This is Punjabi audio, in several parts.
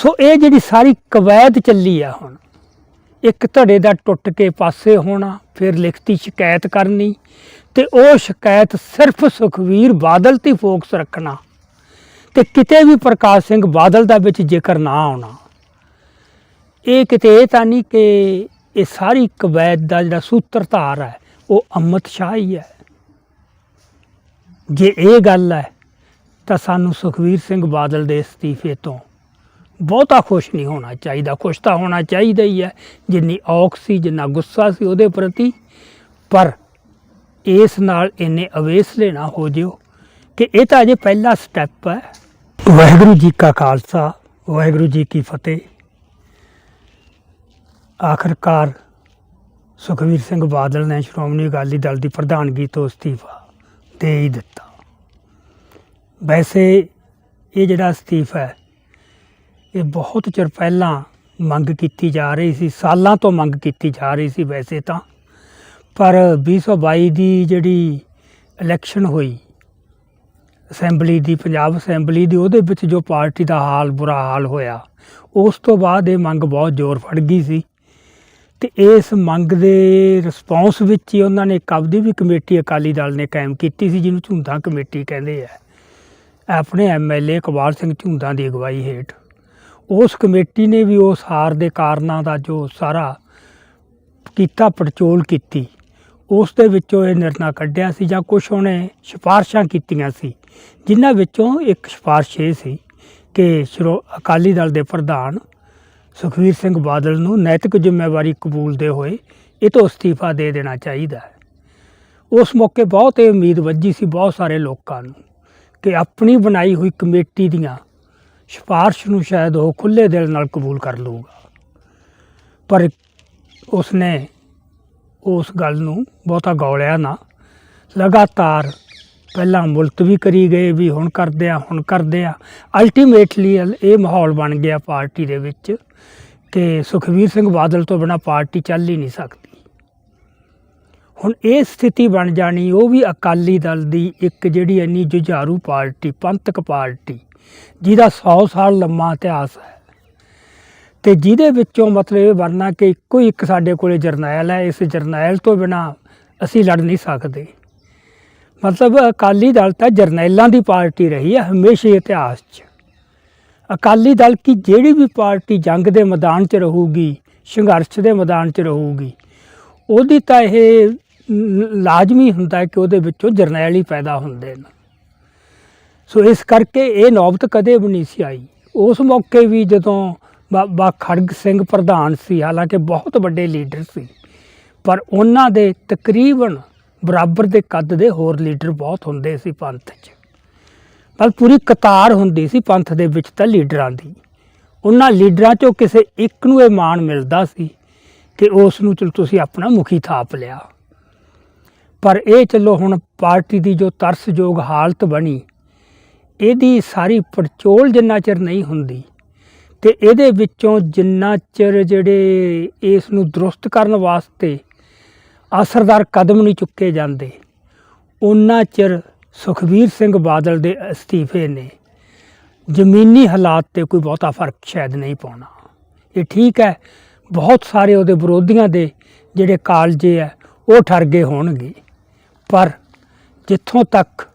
ਸੋ ਇਹ ਜਿਹੜੀ ਸਾਰੀ ਕਵੈਤ ਚੱਲੀ ਆ ਹੁਣ, ਇੱਕ ਧੜੇ ਦਾ ਟੁੱਟ ਕੇ ਪਾਸੇ ਹੋਣਾ, ਫਿਰ ਲਿਖਤੀ ਸ਼ਿਕਾਇਤ ਕਰਨੀ ਤੇ ਉਹ ਸ਼ਿਕਾਇਤ ਸਿਰਫ ਸੁਖਵੀਰ ਬਾਦਲ ਤੇ ਫੋਕਸ ਰੱਖਣਾ ਤੇ ਕਿਤੇ ਵੀ ਪ੍ਰਕਾਸ਼ ਸਿੰਘ ਬਾਦਲ ਦਾ ਵਿੱਚ ਜ਼ਿਕਰ ਨਾ ਆਉਣਾ। ਇਹ ਕਿਤੇ ਇਹ ਤਾਂ ਨਹੀਂ ਕਿ ਇਹ ਸਾਰੀ ਕਵੈਤ ਦਾ ਜਿਹੜਾ ਸੂਤਰਧਾਰ ਹੈ, ਉਹ ਅਮਿਤ ਸ਼ਾਹ ਹੀ ਹੈ। ਜੇ ਇਹ ਗੱਲ ਹੈ, ਤਾਂ ਸਾਨੂੰ ਸੁਖਵੀਰ ਸਿੰਘ ਬਾਦਲ ਦੇ ਅਸਤੀਫੇ ਤੋਂ ਬਹੁਤਾ ਖੁਸ਼ ਨਹੀਂ ਹੋਣਾ ਚਾਹੀਦਾ। ਖੁਸ਼ ਤਾਂ ਹੋਣਾ ਚਾਹੀਦਾ ਹੀ ਹੈ। ਜਿੰਨੀ ਔਖ ਸੀ, ਜਿੰਨਾ ਗੁੱਸਾ ਸੀ ਉਹਦੇ ਪ੍ਰਤੀ। ਪਰ ਇਸ ਨਾਲ ਇੰਨੇ ਅਵੇਸਲੇ ਨਾ ਹੋ ਜਿਓ ਕਿ ਇਹ ਤਾਂ ਅਜੇ ਪਹਿਲਾ ਸਟੈਪ ਹੈ। ਵਾਹਿਗੁਰੂ ਜੀ ਕਾ ਖਾਲਸਾ, ਵਾਹਿਗੁਰੂ ਜੀ ਕੀ ਫਤਿਹ। ਆਖਰਕਾਰ ਸੁਖਵੀਰ ਸਿੰਘ ਬਾਦਲ ਨੇ ਸ਼੍ਰੋਮਣੀ ਅਕਾਲੀ ਦਲ ਦੀ ਪ੍ਰਧਾਨਗੀ ਤੋਂ ਅਸਤੀਫਾ ਦੇ ਹੀ ਦਿੱਤਾ। ਵੈਸੇ ਇਹ ਜਿਹੜਾ ਅਸਤੀਫਾ ਹੈ ਇਹ ਬਹੁਤ ਚਿਰ ਪਹਿਲਾਂ ਮੰਗ ਕੀਤੀ ਜਾ ਰਹੀ ਸੀ, ਸਾਲਾਂ ਤੋਂ ਮੰਗ ਕੀਤੀ ਜਾ ਰਹੀ ਸੀ ਵੈਸੇ ਤਾਂ। ਪਰ 2022 ਦੀ ਜਿਹੜੀ ਇਲੈਕਸ਼ਨ ਹੋਈ, ਅਸੈਂਬਲੀ ਦੀ, ਪੰਜਾਬ ਅਸੈਂਬਲੀ ਦੀ, ਉਹਦੇ ਵਿੱਚ ਜੋ ਪਾਰਟੀ ਦਾ ਹਾਲ, ਬੁਰਾ ਹਾਲ ਹੋਇਆ, ਉਸ ਤੋਂ ਬਾਅਦ ਇਹ ਮੰਗ ਬਹੁਤ ਜ਼ੋਰ ਫੜ ਗਈ ਸੀ। ਤੇ ਇਸ ਮੰਗ ਦੇ ਰਿਸਪੌਂਸ ਵਿੱਚ ਹੀ ਉਹਨਾਂ ਨੇ ਇੱਕ ਆਪਦੀ ਵੀ ਕਮੇਟੀ, ਅਕਾਲੀ ਦਲ ਨੇ ਕਾਇਮ ਕੀਤੀ ਸੀ, ਜਿਹਨੂੰ ਝੁੰਦਾ ਕਮੇਟੀ ਕਹਿੰਦੇ ਆ। ਆਪਣੇ ਐਮਐਲਏ ਇਕਬਾਲ ਸਿੰਘ ਝੁੰਦਾ ਦੀ ਅਗਵਾਈ ਹੇਠ ਉਸ ਕਮੇਟੀ ਨੇ ਵੀ ਉਸ ਹਾਰ ਦੇ ਕਾਰਨਾਂ ਦਾ ਜੋ ਸਾਰਾ ਕੀਤਾ, ਪੜਚੋਲ ਕੀਤੀ, ਉਸ ਦੇ ਵਿੱਚੋਂ ਇਹ ਨਿਰਣਾ ਕੱਢਿਆ ਸੀ ਜਾਂ ਕੁਝ ਉਹਨੇ ਸਿਫਾਰਸ਼ਾਂ ਕੀਤੀਆਂ ਸੀ, ਜਿਨ੍ਹਾਂ ਵਿੱਚੋਂ ਇੱਕ ਸਿਫਾਰਸ਼ ਇਹ ਸੀ ਕਿ ਸ਼੍ਰੋ, ਅਕਾਲੀ ਦਲ ਦੇ ਪ੍ਰਧਾਨ ਸੁਖਵੀਰ ਸਿੰਘ ਬਾਦਲ ਨੂੰ ਨੈਤਿਕ ਜ਼ਿੰਮੇਵਾਰੀ ਕਬੂਲਦੇ ਹੋਏ, ਇਹ ਤੋਂ ਅਸਤੀਫਾ ਦੇ ਦੇਣਾ ਚਾਹੀਦਾ ਹੈ। ਉਸ ਮੌਕੇ ਬਹੁਤ ਇਹ ਉਮੀਦ ਵੱਜੀ ਸੀ ਬਹੁਤ ਸਾਰੇ ਲੋਕਾਂ ਨੂੰ ਕਿ ਆਪਣੀ ਬਣਾਈ ਹੋਈ ਕਮੇਟੀ ਦੀਆਂ ਸਿਫਾਰਸ਼ ਨੂੰ ਸ਼ਾਇਦ ਉਹ ਖੁੱਲੇ ਦਿਲ ਨਾਲ ਕਬੂਲ ਕਰ ਲਊਗਾ। ਪਰ ਉਸਨੇ ਉਸ ਗੱਲ ਨੂੰ ਬਹੁਤਾ ਗੌਲਿਆ ਨਾ। ਲਗਾਤਾਰ ਪਹਿਲਾਂ ਮੁਲਤਵੀ ਕਰੀ ਗਏ ਵੀ ਹੁਣ ਕਰਦੇ ਆ, ਹੁਣ ਕਰਦੇ ਆ। ਅਲਟੀਮੇਟਲੀ ਇਹ ਮਾਹੌਲ ਬਣ ਗਿਆ ਪਾਰਟੀ ਦੇ ਵਿੱਚ ਕਿ ਸੁਖਵੀਰ ਸਿੰਘ ਬਾਦਲ ਤੋਂ ਬਿਨਾ ਪਾਰਟੀ ਚੱਲ ਹੀ ਨਹੀਂ ਸਕਦੀ। ਹੁਣ ਇਹ ਸਥਿਤੀ ਬਣ ਜਾਣੀ, ਉਹ ਵੀ ਅਕਾਲੀ ਦਲ ਦੀ ਇੱਕ ਜਿਹੜੀ ਇੰਨੀ ਜੁਝਾਰੂ ਪਾਰਟੀ, ਪੰਥਕ ਪਾਰਟੀ ਜਿਹਦਾ 100 ਸਾਲ ਲੰਮਾ ਇਤਿਹਾਸ ਹੈ। ਤੇ ਜਿਹਦੇ ਵਿੱਚੋਂ ਮਤਲਬ ਇਹ ਵਰਨਾ ਕਿ ਇੱਕੋ ਹੀ ਇੱਕ ਸਾਡੇ ਕੋਲੇ ਜਰਨੈਲ ਹੈ, ਇਸ ਜਰਨੈਲ ਤੋਂ ਬਿਨਾ ਅਸੀਂ ਲੜ ਨਹੀਂ ਸਕਦੇ। ਮਤਲਬ ਅਕਾਲੀ ਦਲ ਤਾਂ ਜਰਨੈਲਾਂ ਦੀ ਪਾਰਟੀ ਰਹੀ ਹੈ, ਹਮੇਸ਼ਾ ਇਤਿਹਾਸ 'ਚ। ਅਕਾਲੀ ਦਲ ਕੀ ਜਿਹੜੀ ਵੀ ਪਾਰਟੀ ਜੰਗ ਦੇ ਮੈਦਾਨ 'ਚ ਰਹੂਗੀ, ਸੰਘਰਸ਼ ਦੇ ਮੈਦਾਨ 'ਚ ਰਹੂਗੀ, ਉਹਦੀ ਤਾਂ ਇਹ ਲਾਜ਼ਮੀ ਹੁੰਦਾ ਕਿ ਉਹਦੇ ਵਿੱਚੋਂ ਜਰਨੈਲ ਹੀ ਪੈਦਾ ਹੁੰਦੇ ਨੇ। ਸੋ ਇਸ ਕਰਕੇ ਇਹ ਨੌਬਤ ਕਦੇ ਵੀ ਨਹੀਂ ਸੀ ਆਈ। ਉਸ ਮੌਕੇ ਵੀ ਜਦੋਂ ਬਾਬਾ ਖੜਗ ਸਿੰਘ ਪ੍ਰਧਾਨ ਸੀ, ਹਾਲਾਂਕਿ ਬਹੁਤ ਵੱਡੇ ਲੀਡਰ ਸੀ, ਪਰ ਉਹਨਾਂ ਦੇ ਤਕਰੀਬਨ ਬਰਾਬਰ ਦੇ ਕੱਦ ਦੇ ਹੋਰ ਲੀਡਰ ਬਹੁਤ ਹੁੰਦੇ ਸੀ ਪੰਥ 'ਚ। ਪਰ ਪੂਰੀ ਕਤਾਰ ਹੁੰਦੀ ਸੀ ਪੰਥ ਦੇ ਵਿੱਚ ਤਾਂ ਲੀਡਰਾਂ ਦੀ। ਉਹਨਾਂ ਲੀਡਰਾਂ 'ਚੋਂ ਕਿਸੇ ਇੱਕ ਨੂੰ ਇਹ ਮਾਣ ਮਿਲਦਾ ਸੀ ਕਿ ਉਸ ਨੂੰ ਚਲ ਤੁਸੀਂ ਆਪਣਾ ਮੁਖੀ ਥਾਪ ਲਿਆ। ਪਰ ਇਹ ਚਲੋ ਹੁਣ ਪਾਰਟੀ ਦੀ ਜੋ ਤਰਸਯੋਗ ਹਾਲਤ ਬਣੀ ਇਹਦੀ ਸਾਰੀ ਪੜਚੋਲ ਜਿੰਨਾ ਚਿਰ ਨਹੀਂ ਹੁੰਦੀ ਤੇ ਇਹਦੇ ਵਿੱਚੋਂ ਜਿੰਨਾ ਚਿਰ ਜਿਹੜੇ ਇਸ ਨੂੰ ਦਰੁਸਤ ਕਰਨ ਵਾਸਤੇ ਅਸਰਦਾਰ ਕਦਮ ਨਹੀਂ ਚੁੱਕੇ ਜਾਂਦੇ ਉਨਾ ਚਿਰ ਸੁਖਵੀਰ ਸਿੰਘ ਬਾਦਲ ਦੇ ਅਸਤੀਫੇ ਨੇ। ਜ਼ਮੀਨੀ ਹਾਲਾਤ ਤੇ ਕੋਈ ਬਹੁਤਾ ਫ਼ਰਕ ਸ਼ਾਇਦ ਨਹੀਂ ਪਾਉਣਾ। ਇਹ ਠੀਕ ਹੈ, ਬਹੁਤ ਸਾਰੇ ਉਹਦੇ ਵਿਰੋਧੀਆਂ ਦੇ ਜਿਹੜੇ ਕਾਲਜੇ ਹੈ ਉਹ ਠਰ ਗਏ ਹੋਣਗੇ। ਪਰ ਜਿੱਥੋਂ ਤੱਕ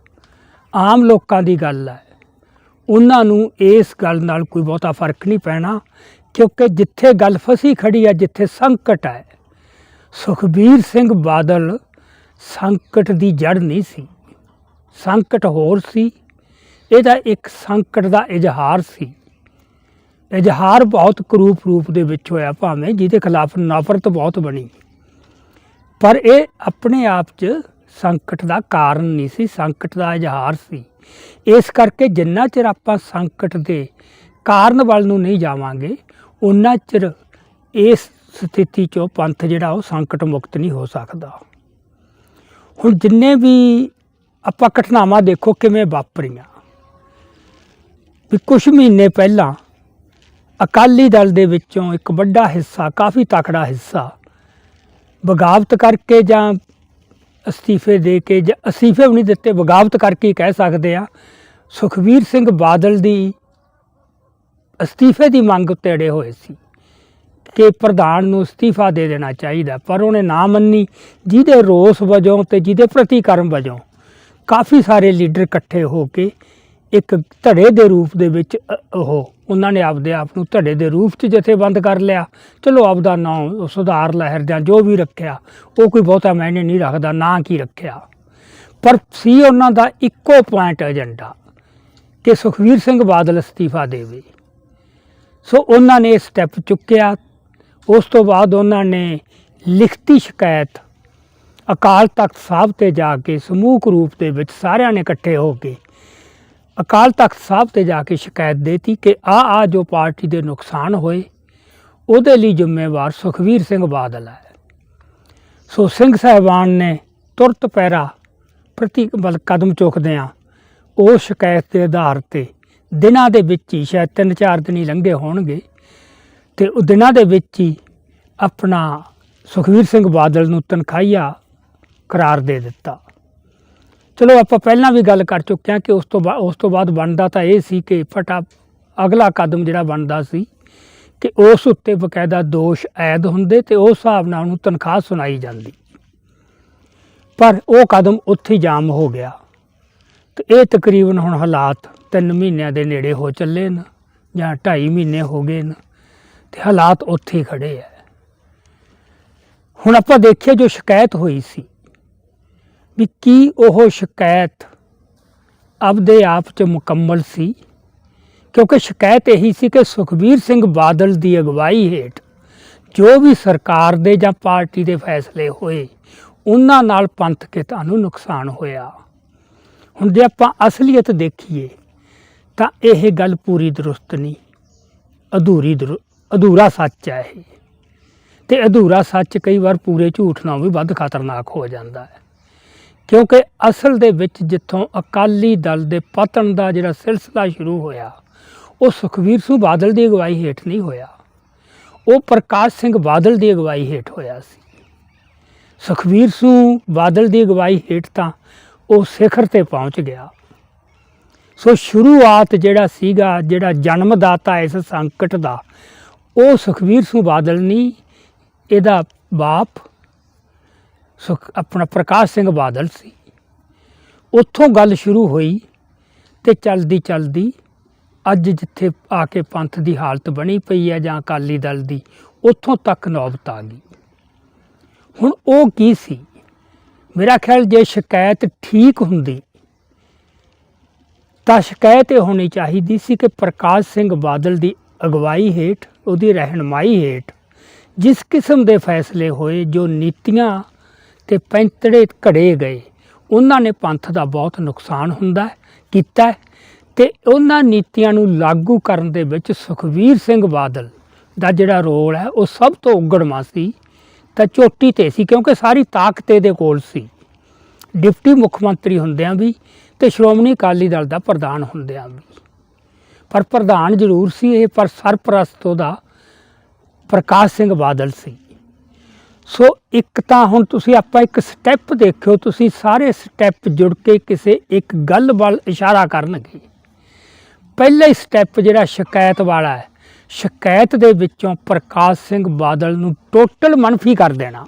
ਆਮ ਲੋਕਾਂ ਦੀ ਗੱਲ ਹੈ। ਉਹਨਾਂ ਨੂੰ ਇਸ ਗੱਲ ਨਾਲ ਕੋਈ ਬਹੁਤਾ ਫ਼ਰਕ ਨਹੀਂ ਪੈਣਾ, ਕਿਉਂਕਿ ਜਿੱਥੇ ਗੱਲ ਫਸੀ ਖੜੀ ਹੈ, ਜਿੱਥੇ ਸੰਕਟ ਹੈ, ਸੁਖਬੀਰ ਸਿੰਘ ਬਾਦਲ ਸੰਕਟ ਦੀ ਜੜ ਨਹੀਂ ਸੀ। ਸੰਕਟ ਹੋਰ ਸੀ। ਇਹਦਾ ਇੱਕ ਸੰਕਟ ਦਾ ਇਜ਼ਹਾਰ ਸੀ। ਇਜ਼ਹਾਰ ਬਹੁਤ ਕਰੂਪ ਰੂਪ ਦੇ ਵਿੱਚ ਹੋਇਆ ਭਾਵੇਂ ਜਿਹਦੇ ਖਿਲਾਫ ਨਫ਼ਰਤ ਬਹੁਤ ਬਣੀ। ਪਰ ਇਹ ਆਪਣੇ ਆਪ 'ਚ ਸੰਕਟ ਦਾ ਕਾਰਨ ਨਹੀਂ ਸੀ, ਸੰਕਟ ਦਾ ਇਜ਼ਹਾਰ ਸੀ। ਇਸ ਕਰਕੇ ਜਿੰਨਾ ਚਿਰ ਆਪਾਂ ਸੰਕਟ ਦੇ ਕਾਰਨ ਵੱਲ ਨੂੰ ਨਹੀਂ ਜਾਵਾਂਗੇ ਉਨਾ ਚਿਰ ਇਸ ਸਥਿਤੀ 'ਚੋਂ ਪੰਥ ਜਿਹੜਾ ਉਹ ਸੰਕਟ ਮੁਕਤ ਨਹੀਂ ਹੋ ਸਕਦਾ। ਹੁਣ ਜਿੰਨੇ ਵੀ ਆਪਾਂ ਘਟਨਾਵਾਂ ਦੇਖੋ ਕਿਵੇਂ ਵਾਪਰੀਆਂ। ਵੀ ਕੁਝ ਮਹੀਨੇ ਪਹਿਲਾਂ ਅਕਾਲੀ ਦਲ ਦੇ ਵਿੱਚੋਂ ਇੱਕ ਵੱਡਾ ਹਿੱਸਾ, ਕਾਫੀ ਤਕੜਾ ਹਿੱਸਾ, ਬਗਾਵਤ ਕਰਕੇ ਜਾਂ ਅਸਤੀਫੇ ਦੇ ਕੇ ਜਾਂ ਅਸਤੀਫੇ ਵੀ ਨਹੀਂ ਦਿੱਤੇ, ਬਗਾਵਤ ਕਰਕੇ ਕਹਿ ਸਕਦੇ ਆ। ਸੁਖਵੀਰ ਸਿੰਘ ਬਾਦਲ ਦੀ ਅਸਤੀਫੇ ਦੀ ਮੰਗ ਉੱਤੇ ਅੜੇ ਹੋਏ ਸੀ ਕਿ ਪ੍ਰਧਾਨ ਨੂੰ ਅਸਤੀਫਾ ਦੇ ਦੇਣਾ ਚਾਹੀਦਾ, ਪਰ ਉਹਨੇ ਨਾ ਮੰਨੀ, ਜਿਹਦੇ ਰੋਸ ਵਜੋਂ ਤੇ ਜਿਹਦੇ ਪ੍ਰਤੀਕਰਮ ਵਜੋਂ ਕਾਫੀ ਸਾਰੇ ਲੀਡਰ ਇਕੱਠੇ ਹੋ ਕੇ ਇੱਕ ਧੜੇ ਦੇ ਰੂਪ ਦੇ ਵਿੱਚ ਉਹ, ਉਹਨਾਂ ਨੇ ਆਪਦੇ ਆਪ ਨੂੰ ਧੜੇ ਦੇ ਰੂਪ 'ਚ ਜਥੇਬੰਦ ਕਰ ਲਿਆ। ਚਲੋ, ਆਪਦਾ ਨਾਂ ਸੁਧਾਰ ਲਹਿਰ ਜਾਂ ਜੋ ਵੀ ਰੱਖਿਆ, ਉਹ ਕੋਈ ਬਹੁਤਾ ਮਾਇਨੇ ਨਹੀਂ ਰੱਖਦਾ, ਨਾਂ ਕੀ ਰੱਖਿਆ। ਪਰ ਸੀ ਉਹਨਾਂ ਦਾ ਇੱਕੋ ਪੁਆਇੰਟ ਏਜੰਡਾ ਕਿ ਸੁਖਵੀਰ ਸਿੰਘ ਬਾਦਲ ਅਸਤੀਫਾ ਦੇਵੇ। ਸੋ ਉਹਨਾਂ ਨੇ ਇਹ ਸਟੈਪ ਚੁੱਕਿਆ। ਉਸ ਤੋਂ ਬਾਅਦ ਉਹਨਾਂ ਨੇ ਲਿਖਤੀ ਸ਼ਿਕਾਇਤ ਅਕਾਲ ਤਖਤ ਸਾਹਿਬ ਤੇ ਜਾ ਕੇ ਸਮੂਹ ਰੂਪ ਦੇ ਵਿੱਚ ਸਾਰਿਆਂ ਨੇ ਇਕੱਠੇ ਹੋ ਕੇ ਅਕਾਲ ਤਖਤ ਸਾਹਿਬ ਤੇ ਜਾ ਕੇ ਸ਼ਿਕਾਇਤ ਦੇਤੀ ਕਿ ਆ ਆ ਜੋ ਪਾਰਟੀ ਦੇ ਨੁਕਸਾਨ ਹੋਏ, ਉਹਦੇ ਲਈ ਜ਼ਿੰਮੇਵਾਰ ਸੁਖਵੀਰ ਸਿੰਘ ਬਾਦਲ ਹੈ। ਸੋ ਸਿੰਘ ਸਾਹਿਬਾਨ ਨੇ ਤੁਰਤ ਪੈਰਾ ਪ੍ਰਤੀ ਬਲ ਕਦਮ ਚੁੱਕਦਿਆਂ ਉਹ ਸ਼ਿਕਾਇਤ ਦੇ ਆਧਾਰ ਤੇ ਦਿਨਾਂ ਦੇ ਵਿੱਚ ਹੀ ਸ਼ਾਇਦ ਤਿੰਨ ਚਾਰ ਦਿਨ ਹੀ ਲੰਘੇ ਹੋਣਗੇ ਤੇ ਉਹ ਦਿਨਾਂ ਦੇ ਵਿੱਚ ਹੀ ਆਪਣਾ ਸੁਖਵੀਰ ਸਿੰਘ ਬਾਦਲ ਨੂੰ ਤਨਖਾਹੀਆ ਕਰਾਰ ਦੇ ਦਿੱਤਾ। ਚਲੋ ਆਪਾਂ ਪਹਿਲਾਂ ਵੀ ਗੱਲ ਕਰ ਚੁੱਕੇ ਹਾਂ ਕਿ ਉਸ ਤੋਂ ਬਾਅਦ ਉਸ ਤੋਂ ਬਾਅਦ ਬਣਦਾ ਤਾਂ ਇਹ ਸੀ ਕਿ ਫਟਾ ਅਗਲਾ ਕਦਮ ਜਿਹੜਾ ਬਣਦਾ ਸੀ ਕਿ ਉਸ ਉੱਤੇ ਬਕਾਇਦਾ ਦੋਸ਼ ਐਦ ਹੁੰਦੇ ਤੇ ਉਸ ਹਿਸਾਬ ਨਾਲ ਉਹਨੂੰ ਤਨਖਾਹ ਸੁਣਾਈ ਜਾਂਦੀ। ਪਰ ਉਹ ਕਦਮ ਉੱਥੇ ਜਾਮ ਹੋ ਗਿਆ ਤੇ ਇਹ ਤਕਰੀਬਨ ਹੁਣ ਹਾਲਾਤ 3 ਮਹੀਨਿਆਂ ਦੇ ਨੇੜੇ ਹੋ ਚੱਲੇ ਨੇ ਜਾਂ 2.5 ਮਹੀਨੇ ਹੋ ਗਏ ਨੇ ਤੇ ਹਾਲਾਤ ਉੱਥੇ ਹੀ ਖੜੇ ਆ ਹੁਣ ਆਪਾਂ ਦੇਖੀਏ ਜੋ ਸ਼ਿਕਾਇਤ ਹੋਈ ਸੀ ਵੀ ਕੀ ਉਹ ਸ਼ਿਕਾਇਤ ਆਪਦੇ ਆਪ ਚ ਮੁਕੰਮਲ ਸੀ? ਕਿਉਂਕਿ ਸ਼ਿਕਾਇਤ ਇਹੀ ਸੀ ਕਿ ਸੁਖਬੀਰ ਸਿੰਘ ਬਾਦਲ ਦੀ ਅਗਵਾਈ ਹੇਠ ਜੋ ਵੀ ਸਰਕਾਰ ਦੇ ਜਾਂ ਪਾਰਟੀ ਦੇ ਫੈਸਲੇ ਹੋਏ, ਉਹਨਾਂ ਨਾਲ ਪੰਥ ਕਿਤਾ ਨੂੰ ਨੁਕਸਾਨ ਹੋਇਆ। ਹੁਣ ਜੇ ਆਪਾਂ ਅਸਲੀਅਤ ਦੇਖੀਏ, ਤਾਂ ਇਹ ਗੱਲ ਪੂਰੀ ਦਰੁਸਤ ਨਹੀਂ। ਅਧੂਰੀ ਦਰੂ- ਅਧੂਰਾ ਸੱਚ ਹੈ ਇਹ। ਤੇ ਅਧੂਰਾ ਸੱਚ ਕਈ ਵਾਰ ਪੂਰੇ ਝੂਠ ਨਾਲੋਂ ਵੀ ਵੱਧ ਖਤਰਨਾਕ ਹੋ ਜਾਂਦਾ ਹੈ। ਕਿਉਂਕਿ ਅਸਲ ਦੇ ਵਿੱਚ ਜਿੱਥੋਂ ਅਕਾਲੀ ਦਲ ਦੇ ਪਤਨ ਦਾ ਜਿਹੜਾ ਸਿਲਸਿਲਾ ਸ਼ੁਰੂ ਹੋਇਆ, ਉਹ ਸੁਖਵੀਰ ਸਿੰਘ ਬਾਦਲ ਦੀ ਅਗਵਾਈ ਹੇਠ ਨਹੀਂ ਹੋਇਆ। ਉਹ ਪ੍ਰਕਾਸ਼ ਸਿੰਘ ਬਾਦਲ ਦੀ ਅਗਵਾਈ ਹੇਠ ਹੋਇਆ ਸੀ। ਸੁਖਵੀਰ ਸਿੰਘ ਬਾਦਲ ਦੀ ਅਗਵਾਈ ਹੇਠ ਤਾਂ ਉਹ ਸਿਖਰ ਤੇ ਪਹੁੰਚ ਗਿਆ। ਸੋ ਸ਼ੁਰੂਆਤ ਜਿਹੜਾ ਸੀਗਾ, ਜਿਹੜਾ ਜਨਮਦਾਤਾ ਇਸ ਸੰਕਟ ਦਾ, ਉਹ ਸੁਖਵੀਰ ਸਿੰਘ ਬਾਦਲ ਨਹੀਂ, ਇਹਦਾ ਬਾਪ ਸੁਖ ਆਪਣਾ ਪ੍ਰਕਾਸ਼ ਸਿੰਘ ਬਾਦਲ ਸੀ। ਉੱਥੋਂ ਗੱਲ ਸ਼ੁਰੂ ਹੋਈ ਤੇ ਚਲਦੀ ਚਲਦੀ ਅੱਜ ਜਿੱਥੇ ਆ ਕੇ ਪੰਥ ਦੀ ਹਾਲਤ ਬਣੀ ਪਈ ਹੈ ਜਾਂ ਅਕਾਲੀ ਦਲ ਦੀ, ਉੱਥੋਂ ਤੱਕ ਨੌਬਤ ਆ ਗਈ। ਹੁਣ ਉਹ ਕੀ ਸੀ? ਮੇਰਾ ਖਿਆਲ ਜੇ ਸ਼ਿਕਾਇਤ ਠੀਕ ਹੁੰਦੀ ਤਾਂ ਸ਼ਿਕਾਇਤ ਇਹ ਹੋਣੀ ਚਾਹੀਦੀ ਸੀ ਕਿ ਪ੍ਰਕਾਸ਼ ਸਿੰਘ ਬਾਦਲ ਦੀ ਅਗਵਾਈ ਹੇਠ, ਉਹਦੀ ਰਹਿਨਮਾਈ ਹੇਠ ਜਿਸ ਕਿਸਮ ਦੇ ਫੈਸਲੇ ਹੋਏ, ਜੋ ਨੀਤੀਆਂ ਤੇ ਪੈਂਤੜੇ ਘੜੇ ਗਏ। ਉਹਨਾਂ ਨੇ ਪੰਥ ਦਾ ਬਹੁਤ ਨੁਕਸਾਨ ਹੁੰਦਾ ਕੀਤਾ ਹੈ ਤੇ ਉਹਨਾਂ ਨੀਤੀਆਂ ਨੂੰ ਲਾਗੂ ਕਰਨ ਦੇ ਵਿੱਚ ਸੁਖਵੀਰ ਸਿੰਘ ਬਾਦਲ ਦਾ ਜਿਹੜਾ ਰੋਲ ਹੈ, ਉਹ ਸਭ ਤੋਂ ਉਗੜਮਾ ਸੀ। ਤਾਂ ਚੋਟੀ ਤੇ ਸੀ, ਕਿਉਂਕਿ ਸਾਰੀ ਤਾਕਤ ਇਹਦੇ ਕੋਲ ਸੀ। ਡਿਪਟੀ ਮੁੱਖ ਮੰਤਰੀ ਹੁੰਦਿਆਂ ਵੀ ਤੇ ਸ਼੍ਰੋਮਣੀ ਅਕਾਲੀ ਦਲ ਦਾ ਪ੍ਰਧਾਨ ਹੁੰਦਿਆਂ ਵੀ। ਪਰ ਪ੍ਰਧਾਨ ਜ਼ਰੂਰ ਸੀ ਇਹ, ਪਰ ਸਰਪ੍ਰਸਤ ਉਹਦਾ ਪ੍ਰਕਾਸ਼ ਸਿੰਘ ਬਾਦਲ ਸੀ। ਸੋ ਇੱਕ ਤਾਂ ਹੁਣ ਤੁਸੀਂ ਆਪਾਂ ਇੱਕ ਸਟੈਪ ਦੇਖਿਓ, ਤੁਸੀਂ ਸਾਰੇ ਸਟੈਪ ਜੁੜ ਕੇ ਕਿਸੇ ਇੱਕ ਗੱਲ ਵੱਲ ਇਸ਼ਾਰਾ ਕਰਨਗੇ ਪਹਿਲਾ ਸਟੈਪ ਜਿਹੜਾ ਸ਼ਿਕਾਇਤ ਵਾਲਾ ਹੈ, ਸ਼ਿਕਾਇਤ ਦੇ ਵਿੱਚੋਂ ਪ੍ਰਕਾਸ਼ ਸਿੰਘ ਬਾਦਲ ਨੂੰ ਟੋਟਲ ਮਨਫੀ ਕਰ ਦੇਣਾ।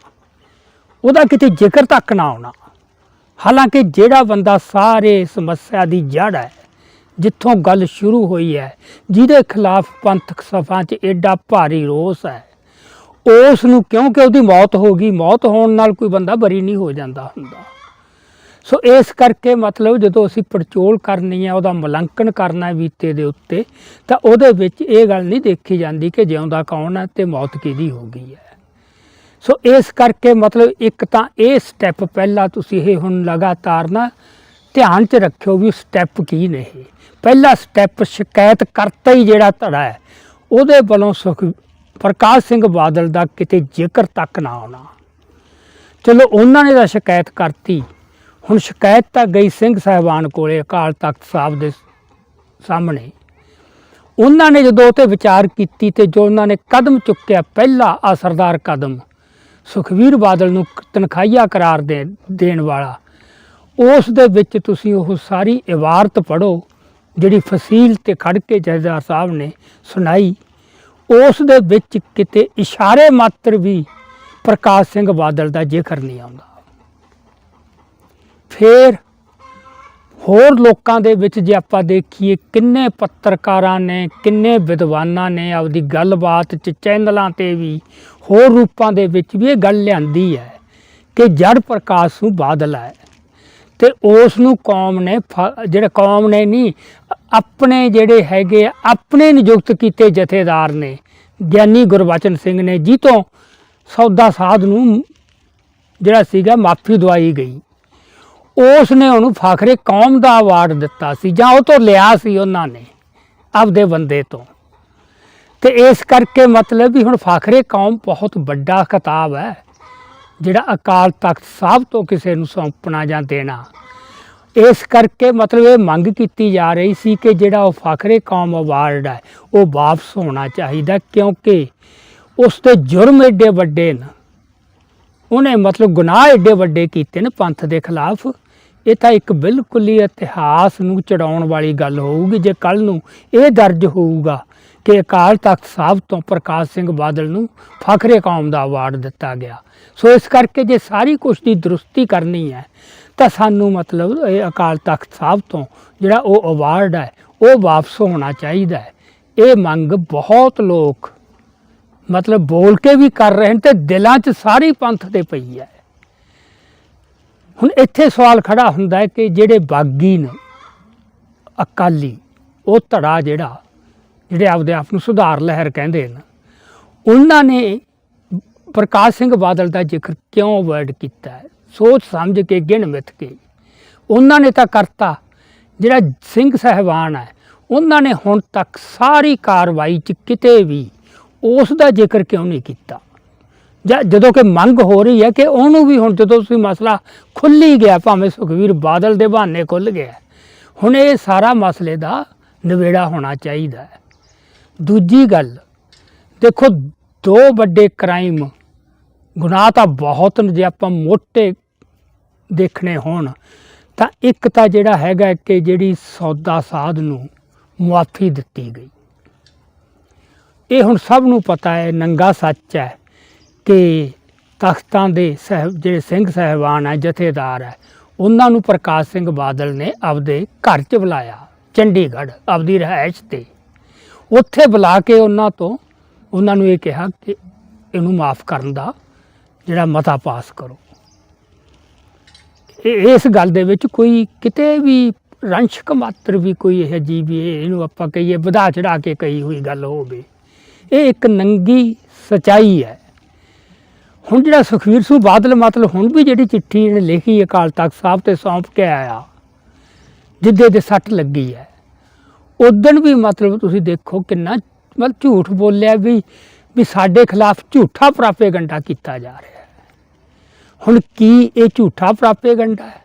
ਉਹਦਾ ਕਿਤੇ ਜ਼ਿਕਰ ਤੱਕ ਨਾ ਆਉਣਾ। ਹਾਲਾਂਕਿ ਜਿਹੜਾ ਬੰਦਾ ਸਾਰੇ ਸਮੱਸਿਆ ਦੀ ਜੜ ਹੈ, ਜਿੱਥੋਂ ਗੱਲ ਸ਼ੁਰੂ ਹੋਈ ਹੈ, ਜਿਹਦੇ ਖਿਲਾਫ ਪੰਥਕ ਸਫ਼ਾਂ 'ਚ ਐਡਾ ਭਾਰੀ ਰੋਸ ਹੈ ਉਸ ਨੂੰ ਕਿਉਂਕਿ ਉਹਦੀ ਮੌਤ ਹੋ ਗਈ, ਮੌਤ ਹੋਣ ਨਾਲ ਕੋਈ ਬੰਦਾ ਬਰੀ ਨਹੀਂ ਹੋ ਜਾਂਦਾ ਹੁੰਦਾ। ਸੋ ਇਸ ਕਰਕੇ ਮਤਲਬ ਜਦੋਂ ਅਸੀਂ ਪੜਚੋਲ ਕਰਨੀ ਹੈ ਉਹਦਾ ਮੁਲਾਂਕਣ ਕਰਨਾ ਬੀਤੇ ਦੇ ਉੱਤੇ, ਤਾਂ ਉਹਦੇ ਵਿੱਚ ਇਹ ਗੱਲ ਨਹੀਂ ਦੇਖੀ ਜਾਂਦੀ ਕਿ ਜਿਉਂਦਾ ਕੌਣ ਹੈ ਤੇ ਮੌਤ ਕਿਹਦੀ ਹੋ ਗਈ ਹੈ। ਸੋ ਇਸ ਕਰਕੇ ਮਤਲਬ ਇੱਕ ਤਾਂ ਇਹ ਸਟੈਪ ਪਹਿਲਾਂ ਤੁਸੀਂ ਇਹ ਹੁਣ ਲਗਾਤਾਰ ਨਾ ਧਿਆਨ 'ਚ ਰੱਖਿਓ ਵੀ ਸਟੈਪ ਕੀ ਨੇ ਇਹ। ਪਹਿਲਾ ਸਟੈਪ ਸ਼ਿਕਾਇਤ ਕਰਤਾ ਹੀ ਜਿਹੜਾ ਧੜਾ ਹੈ, ਉਹਦੇ ਵੱਲੋਂ ਸੁਖ ਪ੍ਰਕਾਸ਼ ਸਿੰਘ ਬਾਦਲ ਦਾ ਕਿਤੇ ਜ਼ਿਕਰ ਤੱਕ ਨਾ ਆਉਣਾ। ਚਲੋ ਉਹਨਾਂ ਨੇ ਤਾਂ ਸ਼ਿਕਾਇਤ ਕਰਤੀ। ਹੁਣ ਸ਼ਿਕਾਇਤ ਤਾਂ ਗਈ ਸਿੰਘ ਸਾਹਿਬਾਨ ਕੋਲੇ, ਅਕਾਲ ਤਖਤ ਸਾਹਿਬ ਦੇ ਸਾਹਮਣੇ। ਉਹਨਾਂ ਨੇ ਜਦੋਂ ਉਹ ਤੇ ਵਿਚਾਰ ਕੀਤੀ ਤੇ ਜੋ ਉਹਨਾਂ ਨੇ ਕਦਮ ਚੁੱਕਿਆ, ਪਹਿਲਾ ਅਸਰਦਾਰ ਕਦਮ, ਸੁਖਵੀਰ ਬਾਦਲ ਨੂੰ ਤਨਖਾਹੀਆ ਕਰਾਰ ਦੇ, ਦੇਣ ਵਾਲਾ। ਉਸ ਦੇ ਵਿੱਚ ਤੁਸੀਂ ਉਹ ਸਾਰੀ ਇਬਾਰਤ ਪੜੋ ਜਿਹੜੀ ਫਸੀਲ ਤੇ ਖੜ ਕੇ ਜਥੇਦਾਰ ਸਾਹਿਬ ਨੇ ਸੁਣਾਈ। ਉਸ ਦੇ ਵਿੱਚ ਕਿਤੇ ਇਸ਼ਾਰੇ ਮਾਤਰ ਵੀ ਪ੍ਰਕਾਸ਼ ਸਿੰਘ ਬਾਦਲ ਦਾ ਜ਼ਿਕਰ ਨਹੀਂ ਆਉਂਦਾ। ਫਿਰ ਹੋਰ ਲੋਕਾਂ ਦੇ ਵਿੱਚ ਜੇ ਆਪਾਂ ਦੇਖੀਏ, ਕਿੰਨੇ ਪੱਤਰਕਾਰਾਂ ਨੇ, ਕਿੰਨੇ ਵਿਦਵਾਨਾਂ ਨੇ ਆਪਦੀ ਗੱਲਬਾਤ ਚ, ਚੈਨਲਾਂ ਤੇ ਵੀ, ਹੋਰ ਰੂਪਾਂ ਦੇ ਵਿੱਚ ਵੀ ਇਹ ਗੱਲ ਲਿਆਂਦੀ ਹੈ ਕਿ ਜੜ ਪ੍ਰਕਾਸ਼ ਨੂੰ ਬਾਦਲ ਹੈ ਤੇ ਉਸ ਨੂੰ ਕੌਮ ਨੇ ਫ- ਜਿਹੜੇ ਕੌਮ ਨੇ ਨਹੀਂ, ਆਪਣੇ ਜਿਹੜੇ ਹੈਗੇ ਆਪਣੇ ਨਿਯੁਕਤ ਕੀਤੇ ਜਥੇਦਾਰ ਨੇ, ਗਿਆਨੀ ਗੁਰਬਚਨ ਸਿੰਘ ਨੇ ਜੀ ਤੋਂ ਸੌਦਾ ਸਾਧ ਨੂੰ ਜਿਹੜਾ ਸੀਗਾ ਮਾਫੀ ਦਵਾਈ ਗਈ। ਉਸ ਨੇ ਉਹਨੂੰ ਫਾਖਰੇ ਕੌਮ ਦਾ ਅਵਾਰਡ ਦਿੱਤਾ ਸੀ, ਜਾਂ ਉਹ ਤੋਂ ਲਿਆ ਸੀ ਉਹਨਾਂ ਨੇ, ਆਪਦੇ ਬੰਦੇ ਤੋਂ। ਤੇ ਇਸ ਕਰਕੇ ਮਤਲਬ ਵੀ ਹੁਣ ਫਾਖਰੇ ਕੌਮ ਬਹੁਤ ਵੱਡਾ ਖਿਤਾਬ ਹੈ। ਜਿਹੜਾ ਅਕਾਲ ਤਖਤ ਸਾਹਿਬ ਤੋਂ ਕਿਸੇ ਨੂੰ ਸੌਂਪਣਾ ਜਾਂ ਦੇਣਾ। ਇਸ ਕਰਕੇ ਮਤਲਬ ਇਹ ਮੰਗ ਕੀਤੀ ਜਾ ਰਹੀ ਸੀ ਕਿ ਜਿਹੜਾ ਉਹ ਫਖਰੇ ਕੌਮ ਅਵਾਰਡ ਹੈ, ਉਹ ਵਾਪਸ ਹੋਣਾ ਚਾਹੀਦਾ ਕਿਉਂਕਿ ਉਸ ਤੇ ਜੁਰਮ ਏਡੇ ਵੱਡੇ ਨੇ ਉਹਨੇ ਮਤਲਬ ਗੁਨਾਹ ਏਡੇ ਵੱਡੇ ਕੀਤੇ ਨੇ ਪੰਥ ਦੇ ਖਿਲਾਫ। ਇਹ ਤਾਂ ਇੱਕ ਬਿਲਕੁਲ ਹੀ ਇਤਿਹਾਸ ਨੂੰ ਚੜਾਉਣ ਵਾਲੀ ਗੱਲ ਹੋਊਗੀ, ਜੇ ਕੱਲ ਨੂੰ ਇਹ ਦਰਜ ਹੋਊਗਾ ਕਿ ਅਕਾਲ ਤਖਤ ਸਾਹਿਬ ਤੋਂ ਪ੍ਰਕਾਸ਼ ਸਿੰਘ ਬਾਦਲ ਨੂੰ ਫਖਰੇ ਕੌਮ ਦਾ ਅਵਾਰਡ ਦਿੱਤਾ ਗਿਆ। ਸੋ ਇਸ ਕਰਕੇ ਜੇ ਸਾਰੀ ਕੁਛ ਦੀ ਦਰੁਸਤੀ ਕਰਨੀ ਹੈ, ਤਾਂ ਸਾਨੂੰ ਮਤਲਬ ਇਹ ਅਕਾਲ ਤਖਤ ਸਾਹਿਬ ਤੋਂ ਜਿਹੜਾ ਉਹ ਅਵਾਰਡ ਹੈ, ਉਹ ਵਾਪਸ ਹੋਣਾ ਚਾਹੀਦਾ ਹੈ। ਇਹ ਮੰਗ ਬਹੁਤ ਲੋਕ ਮਤਲਬ ਬੋਲ ਕੇ ਵੀ ਕਰ ਰਹੇ ਨੇ ਤੇ ਦਿਲਾਂ 'ਚ ਸਾਰੀ ਪੰਥ ਤੇ ਪਈ ਹੈ। ਹੁਣ ਇੱਥੇ ਸਵਾਲ ਖੜਾ ਹੁੰਦਾ ਹੈ ਕਿ ਜਿਹੜੇ ਬਾਗੀ ਨੇ, ਅਕਾਲੀ, ਉਹ ਧੜਾ ਜਿਹੜਾ ਜਿਹੜੇ ਆਪਦੇ ਆਪ ਨੂੰ ਸੁਧਾਰ ਲਹਿਰ ਕਹਿੰਦੇ ਨੇ ਉਹਨਾਂ ਨੇ ਪ੍ਰਕਾਸ਼ ਸਿੰਘ ਬਾਦਲ ਦਾ ਜ਼ਿਕਰ ਕਿਉਂ ਅਵੋਇਡ ਕੀਤਾ ਸੋਚ ਸਮਝ ਕੇ, ਗਿਣ ਮਿੱਥ ਕੇ। ਉਹਨਾਂ ਨੇ ਤਾਂ ਕਰਤਾ, ਜਿਹੜਾ ਸਿੰਘ ਸਹਿਬਾਨ ਹੈ, ਉਹਨਾਂ ਨੇ ਹੁਣ ਤੱਕ ਸਾਰੀ ਕਾਰਵਾਈ 'ਚ ਕਿਤੇ ਵੀ ਉਸ ਦਾ ਜ਼ਿਕਰ ਕਿਉਂ ਨਹੀਂ ਕੀਤਾ? ਜਾਂ ਜਦੋਂ ਕਿ ਮੰਗ ਹੋ ਰਹੀ ਹੈ ਕਿ ਉਹਨੂੰ ਵੀ ਹੁਣ ਜਦੋਂ ਤੁਸੀਂ ਮਸਲਾ ਖੁੱਲੀ ਗਿਆ, ਭਾਵੇਂ ਸੁਖਵੀਰ ਬਾਦਲ ਦੇ ਬਹਾਨੇ ਖੁੱਲ ਗਿਆ, ਹੁਣ ਇਹ ਸਾਰਾ ਮਸਲੇ ਦਾ ਨਿਬੇੜਾ ਹੋਣਾ ਚਾਹੀਦਾ ਹੈ। ਦੂਜੀ ਗੱਲ, ਦੇਖੋ ਦੋ ਵੱਡੇ ਕ੍ਰਾਈਮ ਗੁਨਾਹ ਤਾਂ ਬਹੁਤ ਨੇ, ਜੇ ਆਪਾਂ ਮੋਟੇ ਦੇਖਣੇ ਹੋਣ, ਤਾਂ ਇੱਕ ਤਾਂ ਜਿਹੜਾ ਹੈਗਾ ਕਿ ਜਿਹੜੀ ਸੌਦਾ ਸਾਧ ਨੂੰ ਮੁਆਫੀ ਦਿੱਤੀ ਗਈ। ਇਹ ਹੁਣ ਸਭ ਨੂੰ ਪਤਾ ਹੈ, ਨੰਗਾ ਸੱਚ ਹੈ ਕਿ ਤਖਤਾਂ ਦੇ ਸਹਿਬ, ਜਿਹੜੇ ਸਿੰਘ ਸਹਿਬਾਨ ਹੈ, ਜਥੇਦਾਰ ਹੈ, ਉਹਨਾਂ ਨੂੰ ਪ੍ਰਕਾਸ਼ ਸਿੰਘ ਬਾਦਲ ਨੇ ਆਪਦੇ ਘਰ 'ਚ ਬੁਲਾਇਆ, ਚੰਡੀਗੜ੍ਹ, ਆਪਦੀ ਰਿਹਾਇਸ਼ ਤੇ। ਉੱਥੇ ਬੁਲਾ ਕੇ ਉਹਨਾਂ ਤੋਂ ਉਹਨਾਂ ਨੂੰ ਇਹ ਕਿਹਾ ਕਿ ਇਹਨੂੰ ਮਾਫ ਕਰਨ ਦਾ ਜਿਹੜਾ ਮਤਾ ਪਾਸ ਕਰੋ। ਇਹ ਇਸ ਗੱਲ ਦੇ ਵਿੱਚ ਕੋਈ ਕਿਤੇ ਵੀ ਰੰਸ਼ਕ ਮਾਤਰ ਵੀ ਕੋਈ ਇਹ ਜੀ ਵੀ ਇਹਨੂੰ ਆਪਾਂ ਕਹੀਏ ਵਧਾ ਚੜਾ ਕੇ ਕਹੀ ਹੋਈ ਗੱਲ ਹੋਵੇ। ਇਹ ਇੱਕ ਨੰਗੀ ਸਚਾਈ ਹੈ। ਹੁਣ ਜਿਹੜਾ ਸੁਖਵੀਰ ਸਿੰਘ ਬਾਦਲ ਮਤਲਬ ਹੁਣ ਵੀ ਜਿਹੜੀ ਚਿੱਠੀ ਇਹਨੇ ਲਿਖੀ ਅਕਾਲ ਤਖਤ ਸਾਹਿਬ ਤੇ ਸੌਂਪ ਕੇ ਆਇਆ, ਜਿੱਦੇ ਦੇ ਸੱਟ ਲੱਗੀ ਹੈ। ਉਦਣ ਵੀ ਮਤਲਬ ਤੁਸੀਂ ਦੇਖੋ ਕਿੰਨਾ ਮਤਲਬ ਝੂਠ ਬੋਲਿਆ ਵੀ ਵੀ ਸਾਡੇ ਖਿਲਾਫ ਝੂਠਾ ਪ੍ਰਾਪੇਗੰਡਾ ਕੀਤਾ ਜਾ ਰਿਹਾ ਹੈ। ਹੁਣ ਕੀ ਇਹ ਝੂਠਾ ਪ੍ਰਾਪੇਗੰਡਾ ਹੈ?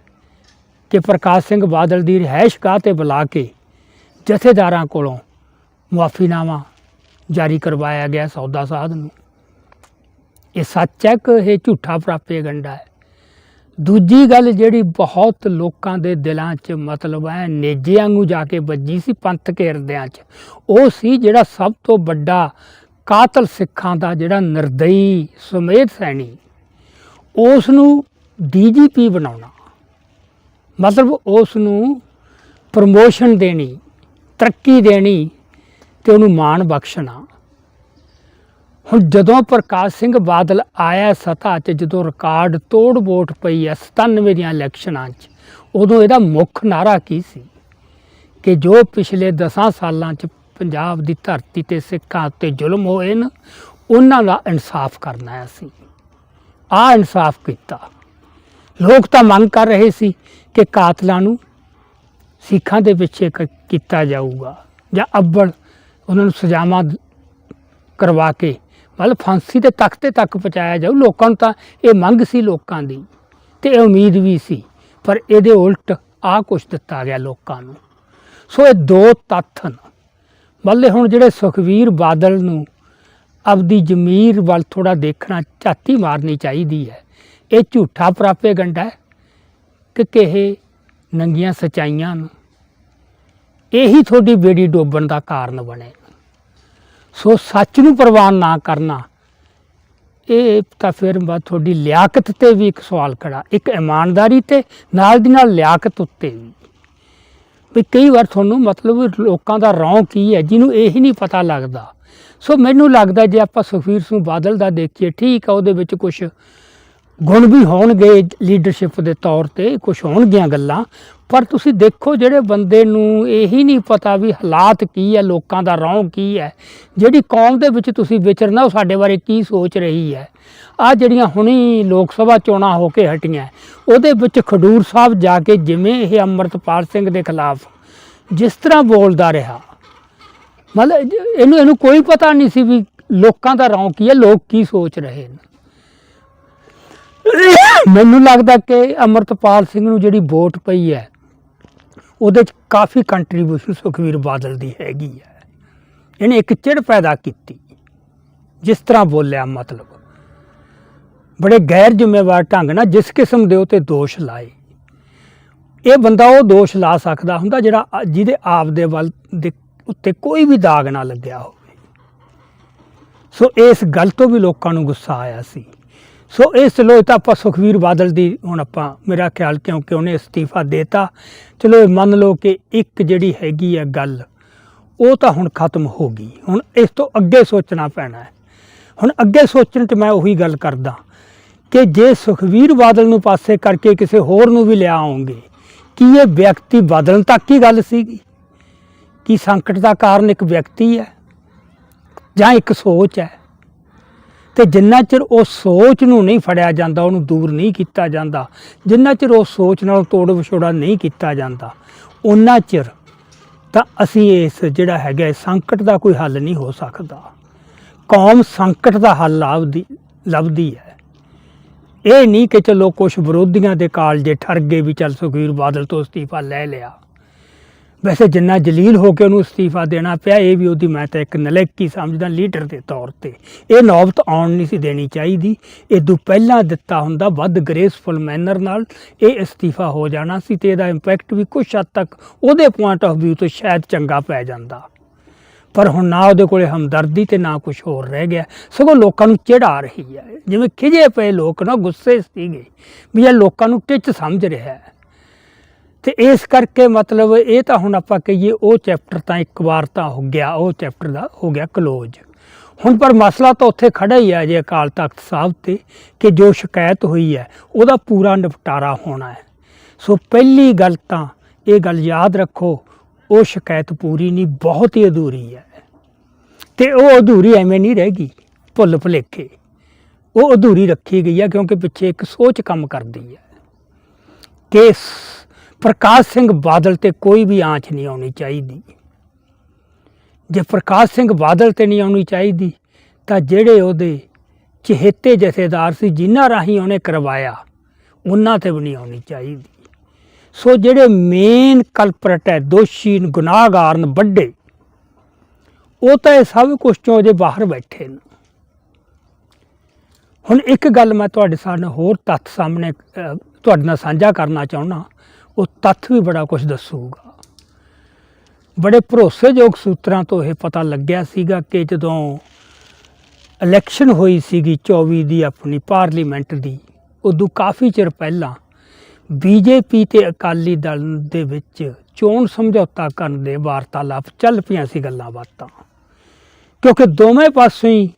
ਕਿ ਪ੍ਰਕਾਸ਼ ਸਿੰਘ ਬਾਦਲ ਦੀ ਰਿਹਾਇਸ਼ ਗਾਹ ਤੇ ਬੁਲਾ ਕੇ ਜਥੇਦਾਰਾਂ ਕੋਲੋਂ ਮੁਆਫੀਨਾਮਾ ਜਾਰੀ ਕਰਵਾਇਆ ਗਿਆ ਸੌਦਾ ਸਾਧ ਨੂੰ। ਇਹ ਸੱਚ ਹੈ ਕਿ ਇਹ ਝੂਠਾ ਪ੍ਰਾਪੇਗੰਡਾ ਹੈ? ਦੂਜੀ ਗੱਲ ਜਿਹੜੀ ਬਹੁਤ ਲੋਕਾਂ ਦੇ ਦਿਲਾਂ 'ਚ ਮਤਲਬ ਹੈ ਨੇਜਿਆਂ ਨੂੰ ਜਾ ਕੇ ਵੱਜੀ ਸੀ ਪੰਥ ਘੇਰਦਿਆਂ 'ਚ, ਉਹ ਸੀ ਜਿਹੜਾ ਸਭ ਤੋਂ ਵੱਡਾ ਕਾਤਲ ਸਿੱਖਾਂ ਦਾ ਜਿਹੜਾ ਨਿਰਦਈ ਸੁਮੇਧ ਸੈਣੀ। ਉਸ ਨੂੰ ਡੀਜੀਪੀ ਬਣਾਉਣਾ, ਮਤਲਬ ਉਸ ਨੂੰ ਪ੍ਰਮੋਸ਼ਨ ਦੇਣੀ, ਤਰੱਕੀ ਦੇਣੀ ਤੇ ਉਹਨੂੰ ਮਾਣ ਬਖਸ਼ਣਾ। ਹੁਣ ਜਦੋਂ ਪ੍ਰਕਾਸ਼ ਸਿੰਘ ਬਾਦਲ ਆਇਆ ਸਤਾ 'ਚ, ਜਦੋਂ ਰਿਕਾਰਡ ਤੋੜ ਵੋਟ ਪਈ ਐ 97 ਦੀਆਂ ਇਲੈਕਸ਼ਨਾਂ 'ਚ, ਉਦੋਂ ਇਹਦਾ ਮੁੱਖ ਨਾਰਾ ਕੀ ਸੀ? ਕਿ ਜੋ ਪਿਛਲੇ 10 ਸਾਲਾਂ 'ਚ ਪੰਜਾਬ ਦੀ ਧਰਤੀ ਤੇ ਸਿੱਖਾਂ ਉੱਤੇ ਜ਼ੁਲਮ ਹੋਏ ਨੇ, ਉਹਨਾਂ ਦਾ ਇਨਸਾਫ ਕਰਨਾ ਹੈ ਅਸੀਂ ਆ ਇਨਸਾਫ ਕੀਤਾ। ਲੋਕ ਤਾਂ ਮੰਗ ਕਰ ਰਹੇ ਸੀ ਕਿ ਕਾਤਲਾਂ ਨੂੰ ਸਿੱਖਾਂ ਦੇ ਪਿੱਛੇ ਕ- ਕੀਤਾ ਜਾਊਗਾ ਜਾਂ ਅੱਬਲ ਉਹਨਾਂ ਨੂੰ ਸਜ਼ਾਵਾਂ ਕਰਵਾ ਕੇ ਮਤਲਬ ਫਾਂਸੀ ਦੇ ਤਖਤੇ ਤੱਕ ਪਹੁੰਚਾਇਆ ਜਾਊ, ਲੋਕਾਂ ਨੂੰ ਤਾਂ ਇਹ ਮੰਗ ਸੀ ਲੋਕਾਂ ਦੀ ਤੇ ਇਹ ਉਮੀਦ ਵੀ ਸੀ, ਪਰ ਇਹਦੇ ਉਲਟ ਆ ਕੁਛ ਦਿੱਤਾ ਗਿਆ ਲੋਕਾਂ ਨੂੰ। ਸੋ ਇਹ ਦੋ ਤੱਥ ਹਨ। ਮੱਲੇ ਹੁਣ ਜਿਹੜੇ ਸੁਖਵੀਰ ਬਾਦਲ ਨੂੰ ਆਪਦੀ ਜ਼ਮੀਰ ਵੱਲ ਥੋੜਾ ਦੇਖਣਾ ਝਾਤੀ ਮਾਰਨੀ ਚਾਹੀਦੀ ਹੈ, ਇਹ ਝੂਠਾ ਪ੍ਰਾਪੇ ਪ੍ਰਾਪੇਗੰਡਾ ਹੈ ਕਿ ਕਿਹੇ ਨੰਗੀਆਂ ਸਚਾਈਆਂ ਨੂੰ। ਇਹੀ ਤੁਹਾਡੀ ਬੇੜੀ ਡੋਬਣ ਦਾ ਕਾਰਨ ਬਣੇ ਸੋ ਸੱਚ ਨੂੰ ਪ੍ਰਵਾਨ ਨਾ ਕਰਨਾ, ਇਹ ਤਾਂ ਫਿਰ ਤੁਹਾਡੀ ਲਿਆਕਤ ਤੇ ਵੀ ਇੱਕ ਸਵਾਲ ਖੜਾ। ਇੱਕ ਇਮਾਨਦਾਰੀ ਤੇ, ਨਾਲ ਦੀ ਨਾਲ ਲਿਆਕਤ ਉੱਤੇ ਵੀ। ਵੀ ਕਈ ਵਾਰ ਤੁਹਾਨੂੰ ਮਤਲਬ ਲੋਕਾਂ ਦਾ ਰੌਂ ਕੀ ਹੈ, ਜਿਹਨੂੰ ਇਹ ਹੀ ਨਹੀਂ ਪਤਾ ਲੱਗਦਾ। ਸੋ ਮੈਨੂੰ ਲੱਗਦਾ ਜੇ ਆਪਾਂ ਸੁਖਵੀਰ ਸਿੰਘ ਬਾਦਲ ਦਾ ਦੇਖੀਏ, ਠੀਕ ਆ, ਉਹਦੇ ਵਿੱਚ ਕੁਝ ਗੁਣ ਵੀ ਹੋਣਗੇ ਲੀਡਰਸ਼ਿਪ ਦੇ ਤੌਰ ਤੇ ਕੁਝ ਹੋਣਗੀਆਂ ਗੱਲਾਂ ਪਰ ਤੁਸੀਂ ਦੇਖੋ ਜਿਹੜੇ ਬੰਦੇ ਨੂੰ ਇਹੀ ਨਹੀਂ ਪਤਾ ਵੀ ਹਾਲਾਤ ਕੀ ਹੈ ਲੋਕਾਂ ਦਾ ਰੌਂ ਕੀ ਹੈ ਜਿਹੜੀ ਕੌਮ ਦੇ ਵਿੱਚ ਤੁਸੀਂ ਵਿਚਰਨਾ, ਉਹ ਸਾਡੇ ਬਾਰੇ ਕੀ ਸੋਚ ਰਹੀ ਹੈ? ਆ ਜਿਹੜੀਆਂ ਹੁਣੀ ਲੋਕ ਸਭਾ ਚੋਣਾਂ ਹੋ ਕੇ ਹਟੀਆਂ, ਉਹਦੇ ਵਿੱਚ ਖਡੂਰ ਸਾਹਿਬ ਜਾ ਕੇ ਜਿਵੇਂ ਇਹ ਅੰਮ੍ਰਿਤਪਾਲ ਸਿੰਘ ਦੇ ਖਿਲਾਫ ਜਿਸ ਤਰ੍ਹਾਂ ਬੋਲਦਾ ਰਿਹਾ, ਮਤਲਬ ਇਹਨੂੰ ਇਹਨੂੰ ਕੋਈ ਪਤਾ ਨਹੀਂ ਸੀ ਵੀ ਲੋਕਾਂ ਦਾ ਰੌਂ ਕੀ ਹੈ ਲੋਕ ਕੀ ਸੋਚ ਰਹੇ ਨੇ। ਮੈਨੂੰ ਲੱਗਦਾ ਕਿ ਅਮਰਤਪਾਲ ਸਿੰਘ ਨੂੰ ਜਿਹੜੀ ਵੋਟ ਪਈ ਹੈ ਉਹਦੇ ਚ ਕਾਫੀ ਕੰਟਰੀਬਿਊਸ਼ਨ ਸੁਖਵੀਰ ਬਾਦਲ ਦੀ ਹੈਗੀ ਹੈ। ਇਹਨੇ ਇੱਕ ਚਿੜ ਪੈਦਾ ਕੀਤੀ, ਜਿਸ ਤਰ੍ਹਾਂ ਬੋਲਿਆ ਮਤਲਬ। ਬੜੇ ਗੈਰ ਜ਼ਿੰਮੇਵਾਰ ਢੰਗ ਨਾਲ ਜਿਸ ਕਿਸਮ ਦੇ ਉਤੇ ਦੋਸ਼ ਲਾਏ। ਇਹ ਬੰਦਾ ਉਹ ਦੋਸ਼ ਲਾ ਸਕਦਾ ਹੁੰਦਾ ਜਿਹੜਾ ਜਿਹਦੇ ਆਪ ਦੇ ਵੱਲ ਦੇ ਉੱਤੇ ਕੋਈ ਵੀ ਦਾਗ ਨਾ ਲੱਗਿਆ ਹੋਵੇ। ਸੋ ਇਸ ਗੱਲ ਤੋਂ ਵੀ ਲੋਕਾਂ ਨੂੰ ਗੁੱਸਾ ਆਇਆ ਸੀ। ਸੋ ਇਸ ਲੋ ਤਾਂ ਆਪਾਂ ਸੁਖਵੀਰ ਬਾਦਲ ਦੀ ਹੁਣ ਆਪਾਂ ਮੇਰਾ ਖਿਆਲ ਕਿਉਂਕਿ ਉਹਨੇ ਅਸਤੀਫਾ ਦੇਤਾ। ਚਲੋ ਇਹ ਮੰਨ ਲਓ ਕਿ ਇੱਕ ਜਿਹੜੀ ਹੈਗੀ ਆ ਗੱਲ, ਉਹ ਤਾਂ ਹੁਣ ਖਤਮ ਹੋ ਗਈ। ਹੁਣ ਇਸ ਤੋਂ ਅੱਗੇ ਸੋਚਣਾ ਪੈਣਾ ਹੈ। ਹੁਣ ਅੱਗੇ ਸੋਚਣ 'ਚ ਮੈਂ ਉਹੀ ਗੱਲ ਕਰਦਾ ਕਿ ਜੇ ਸੁਖਵੀਰ ਬਾਦਲ ਨੂੰ ਪਾਸੇ ਕਰਕੇ ਕਿਸੇ ਹੋਰ ਨੂੰ ਵੀ ਲਿਆ ਆਉਂਗੇ, ਕੀ ਇਹ ਵਿਅਕਤੀ ਬਦਲਣ ਤੱਕ ਹੀ ਗੱਲ ਸੀਗੀ? ਕਿ ਸੰਕਟ ਦਾ ਕਾਰਨ ਇੱਕ ਵਿਅਕਤੀ ਹੈ ਜਾਂ ਇੱਕ ਸੋਚ ਹੈ? ਤੇ ਜਿੰਨਾ ਚਿਰ ਉਹ ਸੋਚ ਨੂੰ ਨਹੀਂ ਫੜਿਆ ਜਾਂਦਾ, ਉਹਨੂੰ ਦੂਰ ਨਹੀਂ ਕੀਤਾ ਜਾਂਦਾ, ਜਿੰਨਾ ਚਿਰ ਉਹ ਸੋਚ ਨਾਲ ਤੋੜ ਵਿਛੋੜਾ ਨਹੀਂ ਕੀਤਾ ਜਾਂਦਾ, ਉਹਨਾਂ ਚਿਰ ਤਾਂ ਅਸੀਂ ਇਸ ਜਿਹੜਾ ਹੈਗਾ ਸੰਕਟ ਦਾ ਕੋਈ ਹੱਲ ਨਹੀਂ ਹੋ ਸਕਦਾ। ਕੌਮ ਸੰਕਟ ਦਾ ਹੱਲ ਲੱਭਦੀ ਲੱਭਦੀ ਹੈ। ਇਹ ਨਹੀਂ ਕਿ ਚਲੋ ਕੁਝ ਵਿਰੋਧੀਆਂ ਦੇ ਕਾਲਜੇ ਠਰ ਗਏ ਵੀ ਚੱਲ ਸੁਖਵੀਰ ਬਾਦਲ ਤੋਂ ਅਸਤੀਫਾ ਲੈ ਲਿਆ। ਵੈਸੇ ਜਿੰਨਾ ਜਲੀਲ ਹੋ ਕੇ ਉਹਨੂੰ ਅਸਤੀਫਾ ਦੇਣਾ ਪਿਆ, ਇਹ ਵੀ ਉਹਦੀ ਮੈਂ ਤਾਂ ਇੱਕ ਨਲੇਕੀ ਸਮਝਦਾ ਲੀਡਰ ਦੇ ਤੌਰ ਤੇ। ਇਹ ਨੌਬਤ ਆਉਣ ਨਹੀਂ ਸੀ ਦੇਣੀ ਚਾਹੀਦੀ। ਇਹ ਤੋਂ ਪਹਿਲਾਂ ਦਿੱਤਾ ਹੁੰਦਾ ਵੱਧ ਗ੍ਰੇਸਫੁਲ ਮੈਨਰ ਨਾਲ ਇਹ ਅਸਤੀਫਾ ਹੋ ਜਾਣਾ ਸੀ ਤੇ ਇਹਦਾ ਇੰਪੈਕਟ ਵੀ ਕੁਝ ਹੱਦ ਤੱਕ ਉਹਦੇ ਪੁਆਇੰਟ ਆਫ View ਤੋਂ ਸ਼ਾਇਦ ਚੰਗਾ ਪੈ ਜਾਂਦਾ। ਪਰ ਹੁਣ ਨਾ ਉਹਦੇ ਕੋਲੇ ਹਮਦਰਦੀ ਤੇ ਨਾ ਕੁਝ ਹੋਰ ਰਹਿ ਗਿਆ। ਸਗੋਂ ਲੋਕਾਂ ਨੂੰ ਚਿੜਾ ਰਹੀ ਹੈ। ਜਿਵੇਂ ਖਿਜੇ ਪਏ ਲੋਕ ਨਾ ਗੁੱਸੇ ਸੀਗੇ। ਵੀ ਇਹ ਲੋਕਾਂ ਨੂੰ ਟਿੱਚ ਸਮਝ ਰਿਹਾ ਹੈ। ਤੇ ਇਸ ਕਰਕੇ ਮਤਲਬ ਇਹ ਤਾਂ ਹੁਣ ਆਪਾਂ ਕਹੀਏ ਉਹ ਚੈਪਟਰ ਤਾਂ ਇੱਕ ਵਾਰ ਤਾਂ ਹੋ ਗਿਆ, ਉਹ ਚੈਪਟਰ ਦਾ ਹੋ ਗਿਆ ਕਲੋਜ਼ ਹੁਣ ਪਰ ਮਸਲਾ ਤਾਂ ਉੱਥੇ ਖੜਾ ਹੀ ਹੈ ਜੇ ਅਕਾਲ ਤਖਤ ਸਾਹਿਬ ਤੇ ਕਿ ਜੋ ਸ਼ਿਕਾਇਤ ਹੋਈ ਹੈ, ਉਹਦਾ ਪੂਰਾ ਨਿਪਟਾਰਾ ਹੋਣਾ ਹੈ। ਸੋ ਪਹਿਲੀ ਗੱਲ ਤਾਂ ਇਹ ਗੱਲ ਯਾਦ ਰੱਖੋ, ਉਹ ਸ਼ਿਕਾਇਤ ਪੂਰੀ ਨਹੀਂ, ਬਹੁਤ ਹੀ ਅਧੂਰੀ ਹੈ। ਤੇ ਉਹ ਅਧੂਰੀ ਐਵੇਂ ਨਹੀਂ ਰਹੇਗੀ ਭੁੱਲ ਭੁਲੇਖੇ। ਉਹ ਅਧੂਰੀ ਰੱਖੀ ਗਈ ਹੈ ਕਿਉਂਕਿ ਪਿੱਛੇ ਇੱਕ ਸੋਚ ਕੰਮ ਕਰਦੀ ਹੈ। ਕਿ ਪ੍ਰਕਾਸ਼ ਸਿੰਘ ਬਾਦਲ ਤੇ ਕੋਈ ਵੀ ਆਂਚ ਨਹੀਂ ਆਉਣੀ ਚਾਹੀਦੀ। ਜੇ ਪ੍ਰਕਾਸ਼ ਸਿੰਘ ਬਾਦਲ ਤੇ ਨਹੀਂ ਆਉਣੀ ਚਾਹੀਦੀ, ਤਾਂ ਜਿਹੜੇ ਉਹਦੇ ਚਹੇਤੇ ਜਥੇਦਾਰ ਸੀ, ਜਿਨ੍ਹਾਂ ਰਾਹੀਂ ਉਹਨੇ ਕਰਵਾਇਆ, ਉਹਨਾਂ ਤੇ ਵੀ ਨਹੀਂ ਆਉਣੀ ਚਾਹੀਦੀ। ਸੋ ਜਿਹੜੇ ਮੇਨ ਕਲਪਰਟ ਹੈ, ਦੋਸ਼ੀ, ਗੁਨਾਹਗਾਰ ਨੇ ਵੱਡੇ, ਉਹ ਤਾਂ ਇਹ ਸਭ ਕੁਝ ਚੋਂ ਜੇ ਬਾਹਰ ਬੈਠੇ ਨੇ। ਹੁਣ ਇੱਕ ਗੱਲ ਮੈਂ ਤੁਹਾਡੇ ਸਾਹਮਣੇ ਹੋਰ ਤੱਥ ਸਾਹਮਣੇ ਤੁਹਾਡੇ ਨਾਲ ਸਾਂਝਾ ਕਰਨਾ ਚਾਹੁੰਦਾ। ਉਹ ਤੱਥ ਵੀ ਬੜਾ ਕੁਝ ਦੱਸੂਗਾ। ਬੜੇ ਭਰੋਸੇਯੋਗ ਸੂਤਰਾਂ ਤੋਂ ਇਹ ਪਤਾ ਲੱਗਿਆ ਸੀਗਾ ਕਿ ਜਦੋਂ ਇਲੈਕਸ਼ਨ ਹੋਈ ਸੀਗੀ 24 ਦੀ ਆਪਣੀ ਪਾਰਲੀਮੈਂਟ ਦੀ, ਉਦੋਂ ਕਾਫੀ ਚਿਰ ਪਹਿਲਾਂ ਬੀਜੇਪੀ ਤੇ ਅਕਾਲੀ ਦਲ ਦੇ ਵਿੱਚ ਚੋਣ ਸਮਝੌਤਾ ਕਰਨ ਦੇ ਵਾਰਤਾਲਾਪ ਚੱਲ ਪਈਆਂ ਸੀ ਗੱਲਾਂ ਬਾਤਾਂ। ਕਿਉਂਕਿ ਦੋਵੇਂ ਪਾਸੋਂ ਹੀ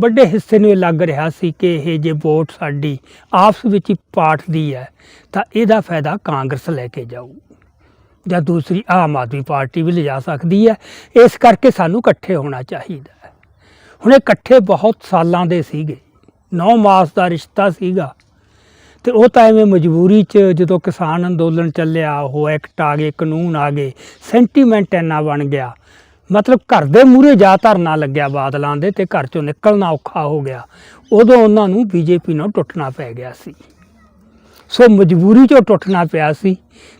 ਵੱਡੇ ਹਿੱਸੇ ਨੂੰ ਇਹ ਲੱਗ ਰਿਹਾ ਸੀ ਕਿ ਇਹ ਜੇ ਵੋਟ ਸਾਡੀ ਆਪਸ ਵਿੱਚ ਹੀ ਪਾਟਦੀ ਹੈ, ਤਾਂ ਇਹਦਾ ਫਾਇਦਾ ਕਾਂਗਰਸ ਲੈ ਕੇ ਜਾਊ। ਜਾਂ ਦੂਸਰੀ ਆਮ ਆਦਮੀ ਪਾਰਟੀ ਵੀ ਲਿਜਾ ਸਕਦੀ ਹੈ। ਇਸ ਕਰਕੇ ਸਾਨੂੰ ਇਕੱਠੇ ਹੋਣਾ ਚਾਹੀਦਾ ਹੈ। ਹੁਣ ਇਹ ਇਕੱਠੇ ਬਹੁਤ ਸਾਲਾਂ ਦੇ ਸੀਗੇ। 9 ਮਾਸ ਦਾ ਰਿਸ਼ਤਾ ਸੀਗਾ। ਤੇ ਉਹ ਤਾਂ ਐਵੇਂ ਮਜਬੂਰੀ 'ਚ ਜਦੋਂ ਕਿਸਾਨ ਅੰਦੋਲਨ ਚੱਲਿਆ, ਉਹ ਐਕਟ ਆ ਗਏ, ਕਾਨੂੰਨ ਆ ਗਏ, ਸੈਂਟੀਮੈਂਟ ਇੰਨਾ ਬਣ ਗਿਆ। ਮਤਲਬ ਘਰ ਦੇ ਮੂਹਰੇ ਜਾ ਧਰਨਾ ਲੱਗਿਆ ਬਾਦਲਾਂ ਦੇ ਤੇ ਘਰ ਚੋਂ ਨਿਕਲਣਾ ਔਖਾ ਹੋ ਗਿਆ। ਉਦੋਂ ਉਹਨਾਂ ਨੂੰ ਬੀਜੇਪੀ ਨਾਲ ਟੁੱਟਣਾ ਪੈ ਗਿਆ ਸੀ। ਸੋ ਮਜਬੂਰੀ 'ਚੋਂ ਟੁੱਟਣਾ ਪਿਆ ਸੀ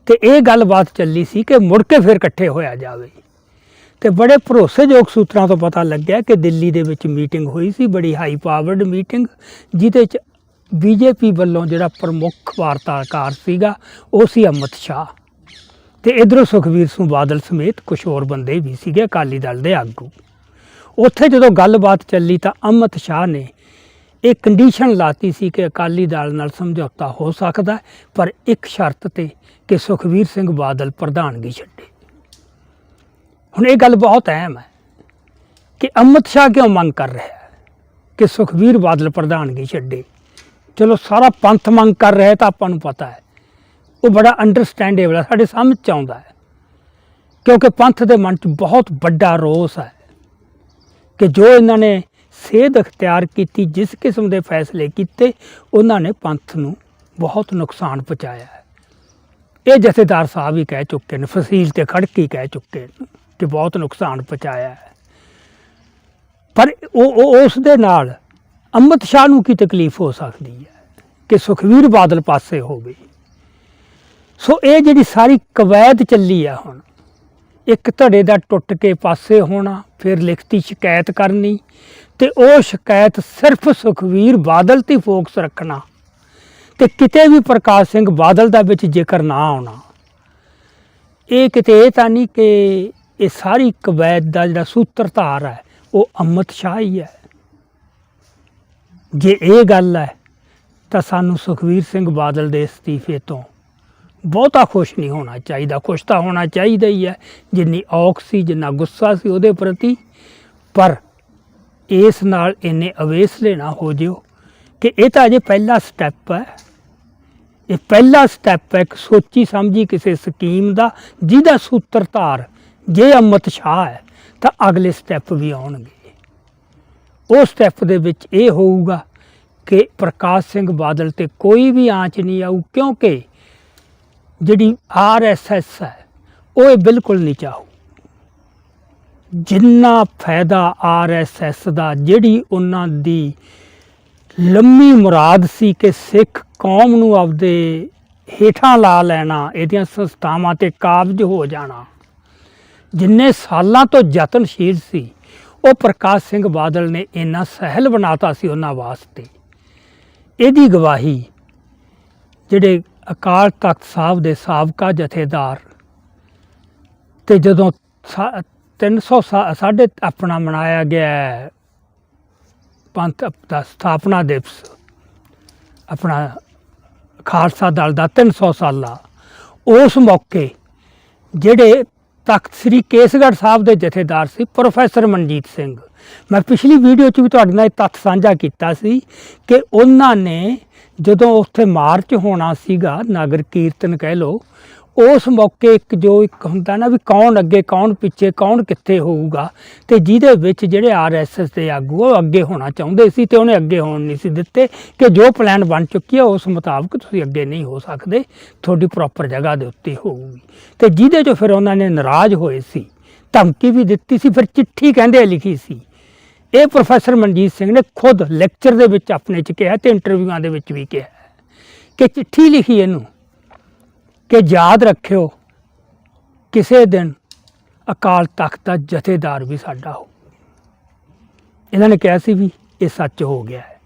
ਤੇ ਇਹ ਗੱਲਬਾਤ ਚੱਲੀ ਸੀ ਕਿ ਮੁੜ ਕੇ ਫਿਰ ਇਕੱਠੇ ਹੋਇਆ ਜਾਵੇ। ਤੇ ਬੜੇ ਭਰੋਸੇਯੋਗ ਸੂਤਰਾਂ ਤੋਂ ਪਤਾ ਲੱਗਿਆ ਕਿ ਦਿੱਲੀ ਦੇ ਵਿੱਚ ਮੀਟਿੰਗ ਹੋਈ ਸੀ, ਬੜੀ ਹਾਈ ਪਾਵਰਡ ਮੀਟਿੰਗ, ਜਿਹਦੇ 'ਚ ਬੀਜੇਪੀ ਵੱਲੋਂ ਜਿਹੜਾ ਪ੍ਰਮੁੱਖ ਵਾਰਤਾਕਾਰ ਸੀਗਾ, ਉਹ ਸੀ ਅਮਿਤ ਸ਼ਾਹ। ਤੇ ਇਧਰੋਂ ਸੁਖਵੀਰ ਸਿੰਘ ਬਾਦਲ ਸਮੇਤ ਕੁਝ ਹੋਰ ਬੰਦੇ ਵੀ ਸੀਗੇ ਅਕਾਲੀ ਦਲ ਦੇ ਆਗੂ। ਉੱਥੇ ਜਦੋਂ ਗੱਲਬਾਤ ਚੱਲੀ ਤਾਂ ਅਮਿਤ ਸ਼ਾਹ ਨੇ ਇਹ ਕੰਡੀਸ਼ਨ ਲਾਤੀ ਸੀ ਕਿ ਅਕਾਲੀ ਦਲ ਨਾਲ ਸਮਝੌਤਾ ਹੋ ਸਕਦਾ ਪਰ ਇੱਕ ਸ਼ਰਤ ਤੇ ਕਿ ਸੁਖਵੀਰ ਸਿੰਘ ਬਾਦਲ ਪ੍ਰਧਾਨਗੀ ਛੱਡੇ। ਹੁਣ ਇਹ ਗੱਲ ਬਹੁਤ ਅਹਿਮ ਹੈ ਕਿ ਅਮਿਤ ਸ਼ਾਹ ਕਿਉਂ ਮੰਗ ਕਰ ਰਿਹਾ ਹੈ ਕਿ ਸੁਖਵੀਰ ਬਾਦਲ ਪ੍ਰਧਾਨਗੀ ਛੱਡੇ। ਚਲੋ ਸਾਰਾ ਪੰਥ ਮੰਗ ਕਰ ਰਿਹਾ ਤਾਂ ਆਪਾਂ ਨੂੰ ਪਤਾ ਹੈ। ਉਹ ਬੜਾ ਅੰਡਰਸਟੈਂਡੇਬਲ ਹੈ ਸਾਡੇ ਸਮਝ ਚ ਆਉਂਦਾ ਹੈ। ਕਿਉਂਕਿ ਪੰਥ ਦੇ ਮਨ 'ਚ ਬਹੁਤ ਵੱਡਾ ਰੋਸ ਹੈ ਕਿ ਜੋ ਇਹਨਾਂ ਨੇ ਸੇਧ ਅਖਤਿਆਰ ਕੀਤੀ, ਜਿਸ ਕਿਸਮ ਦੇ ਫੈਸਲੇ ਕੀਤੇ, ਉਹਨਾਂ ਨੇ ਪੰਥ ਨੂੰ ਬਹੁਤ ਨੁਕਸਾਨ ਪਹੁੰਚਾਇਆ ਹੈ। ਇਹ ਜਥੇਦਾਰ ਸਾਹਿਬ ਹੀ ਕਹਿ ਚੁੱਕੇ ਨੇ, ਫਸੀਲ ਤੇ ਖੜਕੀ ਕਹਿ ਚੁੱਕੇ ਨੇ ਕਿ ਬਹੁਤ ਨੁਕਸਾਨ ਪਹੁੰਚਾਇਆ ਹੈ। ਪਰ ਉਹ ਉਸ ਦੇ ਨਾਲ ਅੰਮ੍ਰਿਤ ਸ਼ਾਹ ਨੂੰ ਕੀ ਤਕਲੀਫ ਹੋ ਸਕਦੀ ਹੈ? ਕਿ ਸੁਖਵੀਰ ਬਾਦਲ ਪਾਸੇ ਹੋਵੇ ਸੋ ਇਹ ਜਿਹੜੀ ਸਾਰੀ ਕਵੈਤ ਚੱਲੀ ਆ ਹੁਣ, ਇੱਕ ਧੜੇ ਦਾ ਟੁੱਟ ਕੇ ਪਾਸੇ ਹੋਣਾ, ਫਿਰ ਲਿਖਤੀ ਸ਼ਿਕਾਇਤ ਕਰਨੀ, ਤੇ ਉਹ ਸ਼ਿਕਾਇਤ ਸਿਰਫ ਸੁਖਵੀਰ ਬਾਦਲ ਤੇ ਫੋਕਸ ਰੱਖਣਾ, ਤੇ ਕਿਤੇ ਵੀ ਪ੍ਰਕਾਸ਼ ਸਿੰਘ ਬਾਦਲ ਦਾ ਵਿੱਚ ਜ਼ਿਕਰ ਨਾ ਆਉਣਾ। ਇਹ ਕਿਤੇ ਇਹ ਤਾਂ ਨਹੀਂ ਕਿ ਇਹ ਸਾਰੀ ਕਵੈਤ ਦਾ ਜਿਹੜਾ ਸੂਤਰਧਾਰ ਹੈ, ਉਹ ਅੰਮ੍ਰਿਤ ਸ਼ਾਹ ਹੀ ਹੈ। ਜੇ ਇਹ ਗੱਲ ਹੈ, ਤਾਂ ਸਾਨੂੰ ਸੁਖਵੀਰ ਸਿੰਘ ਬਾਦਲ ਦੇ ਅਸਤੀਫੇ ਤੋਂ ਬਹੁਤਾ ਖੁਸ਼ ਨਹੀਂ ਹੋਣਾ ਚਾਹੀਦਾ। ਖੁਸ਼ ਤਾਂ ਹੋਣਾ ਚਾਹੀਦਾ ਹੀ ਹੈ। ਜਿੰਨੀ ਔਖ ਸੀ, ਜਿੰਨਾ ਗੁੱਸਾ ਸੀ ਉਹਦੇ ਪ੍ਰਤੀ। ਪਰ ਇਸ ਨਾਲ ਇੰਨੇ ਅਵੇਸਲੇ ਨਾ ਹੋ ਜਿਓ ਕਿ ਇਹ ਤਾਂ ਅਜੇ ਪਹਿਲਾ ਸਟੈਪ ਹੈ। ਇਹ ਪਹਿਲਾ ਸਟੈਪ ਹੈ ਇੱਕ ਸੋਚੀ ਸਮਝੀ ਕਿਸੇ ਸਕੀਮ ਦਾ, ਜਿਹਦਾ ਸੂਤਰਧਾਰ ਜੇ ਅਮਿਤ ਸ਼ਾਹ ਹੈ, ਤਾਂ ਅਗਲੇ ਸਟੈਪ ਵੀ ਆਉਣਗੇ। ਉਹ ਸਟੈਪ ਦੇ ਵਿੱਚ ਇਹ ਹੋਊਗਾ ਕਿ ਪ੍ਰਕਾਸ਼ ਸਿੰਘ ਬਾਦਲ ਤੇ ਕੋਈ ਵੀ ਆਂਚ ਨਹੀਂ ਆਊ, ਕਿਉਂਕਿ ਜਿਹੜੀ ਆਰਐਸਐਸ ਹੈ, ਉਹ ਇਹ ਬਿਲਕੁਲ ਨਹੀਂ ਚਾਹੂ। ਜਿੰਨਾ ਫਾਇਦਾ ਆਰਐਸਐਸ ਦਾ, ਜਿਹੜੀ ਉਹਨਾਂ ਦੀ ਲੰਮੀ ਮੁਰਾਦ ਸੀ ਕਿ ਸਿੱਖ ਕੌਮ ਨੂੰ ਆਪਦੇ ਹੇਠਾਂ ਲਾ ਲੈਣਾ, ਇਹਦੀਆਂ ਸੰਸਥਾਵਾਂ ਤੇ ਕਾਬਜ ਹੋ ਜਾਣਾ। ਜਿੰਨੇ ਸਾਲਾਂ ਤੋਂ ਯਤਨਸ਼ੀਲ ਸੀ, ਉਹ ਪ੍ਰਕਾਸ਼ ਸਿੰਘ ਬਾਦਲ ਨੇ ਇੰਨਾ ਸਹਿਲ ਬਣਾਤਾ ਸੀ ਉਹਨਾਂ ਵਾਸਤੇ। ਇਹਦੀ ਗਵਾਹੀ ਜਿਹੜੇ ਅਕਾਲ ਤਖਤ ਸਾਹਿਬ ਦੇ ਸਾਬਕਾ ਜਥੇਦਾਰ ਤੇ ਜਦੋਂ ਸਾ- 300 ਸਾ- ਸਾਢੇ ਆਪਣਾ ਮਨਾਇਆ ਗਿਆ ਪੰਥ ਦਾ ਸਥਾਪਨਾ ਦਿਵਸ, ਆਪਣਾ ਖਾਲਸਾ ਦਲ ਦਾ 300 ਸਾਲਾ, ਉਸ ਮੌਕੇ ਜਿਹੜੇ ਤਖਤ ਸ੍ਰੀ ਕੇਸਗੜ੍ਹ ਸਾਹਿਬ ਦੇ ਜਥੇਦਾਰ ਸੀ ਪ੍ਰੋਫੈਸਰ ਮਨਜੀਤ ਸਿੰਘ, ਮੈਂ ਪਿਛਲੀ ਵੀਡੀਓ 'ਚ ਵੀ ਤੁਹਾਡੇ ਨਾਲ ਇਹ ਤੱਥ ਸਾਂਝਾ ਕੀਤਾ ਸੀ ਕਿ ਉਹਨਾਂ ਨੇ ਜਦੋਂ ਉੱਥੇ ਮਾਰਚ ਹੋਣਾ ਸੀਗਾ, ਨਗਰ ਕੀਰਤਨ ਕਹਿ ਲਓ, ਉਸ ਮੌਕੇ ਇੱਕ ਜੋ ਇੱਕ ਹੁੰਦਾ ਨਾ ਵੀ ਕੌਣ ਅੱਗੇ, ਕੌਣ ਪਿੱਛੇ, ਕੌਣ ਕਿੱਥੇ ਹੋਊਗਾ, ਤੇ ਜਿਹਦੇ ਵਿੱਚ ਜਿਹੜੇ ਆਰਐਸਐਸ ਦੇ ਆਗੂ ਉਹ ਅੱਗੇ ਹੋਣਾ ਚਾਹੁੰਦੇ ਸੀ ਤੇ ਉਹਨੇ ਅੱਗੇ ਹੋਣ ਨਹੀਂ ਸੀ ਦਿੱਤੇ ਕਿ ਜੋ ਪਲਾਨ ਬਣ ਚੁੱਕੀ ਹੈ ਉਸ ਮੁਤਾਬਕ ਤੁਸੀਂ ਅੱਗੇ ਨਹੀਂ ਹੋ ਸਕਦੇ, ਤੁਹਾਡੀ ਪ੍ਰੋਪਰ ਜਗ੍ਹਾ ਦੇ ਉੱਤੇ ਹੋਊਗੀ। ਤੇ ਜਿਹਦੇ 'ਚੋਂ ਫਿਰ ਉਹਨਾਂ ਨੇ ਨਾਰਾਜ਼ ਹੋਏ ਸੀ, ਧਮਕੀ ਵੀ ਦਿੱਤੀ ਸੀ, ਫਿਰ ਚਿੱਠੀ ਕਹਿੰਦੇ ਲਿਖੀ ਸੀ। ਇਹ ਪ੍ਰੋਫੈਸਰ ਮਨਜੀਤ ਸਿੰਘ ਨੇ ਖੁਦ ਲੈਕਚਰ ਦੇ ਵਿੱਚ ਆਪਣੇ ਚ ਕਿਹਾ ਤੇ ਇੰਟਰਵਿਊਆਂ ਦੇ ਵਿੱਚ ਵੀ ਕਿਹਾ ਕਿ ਚਿੱਠੀ ਲਿਖੀ ਇਹਨੂੰ ਕਿ ਯਾਦ ਰੱਖਿਓ ਕਿਸੇ ਦਿਨ ਅਕਾਲ ਤਖਤ ਦਾ ਜਥੇਦਾਰ ਵੀ ਸਾਡਾ ਹੋ ਇਹਨਾਂ ਨੇ ਕਿਹਾ ਸੀ ਵੀ ਇਹ ਸੱਚ ਹੋ ਗਿਆ ਹੈ।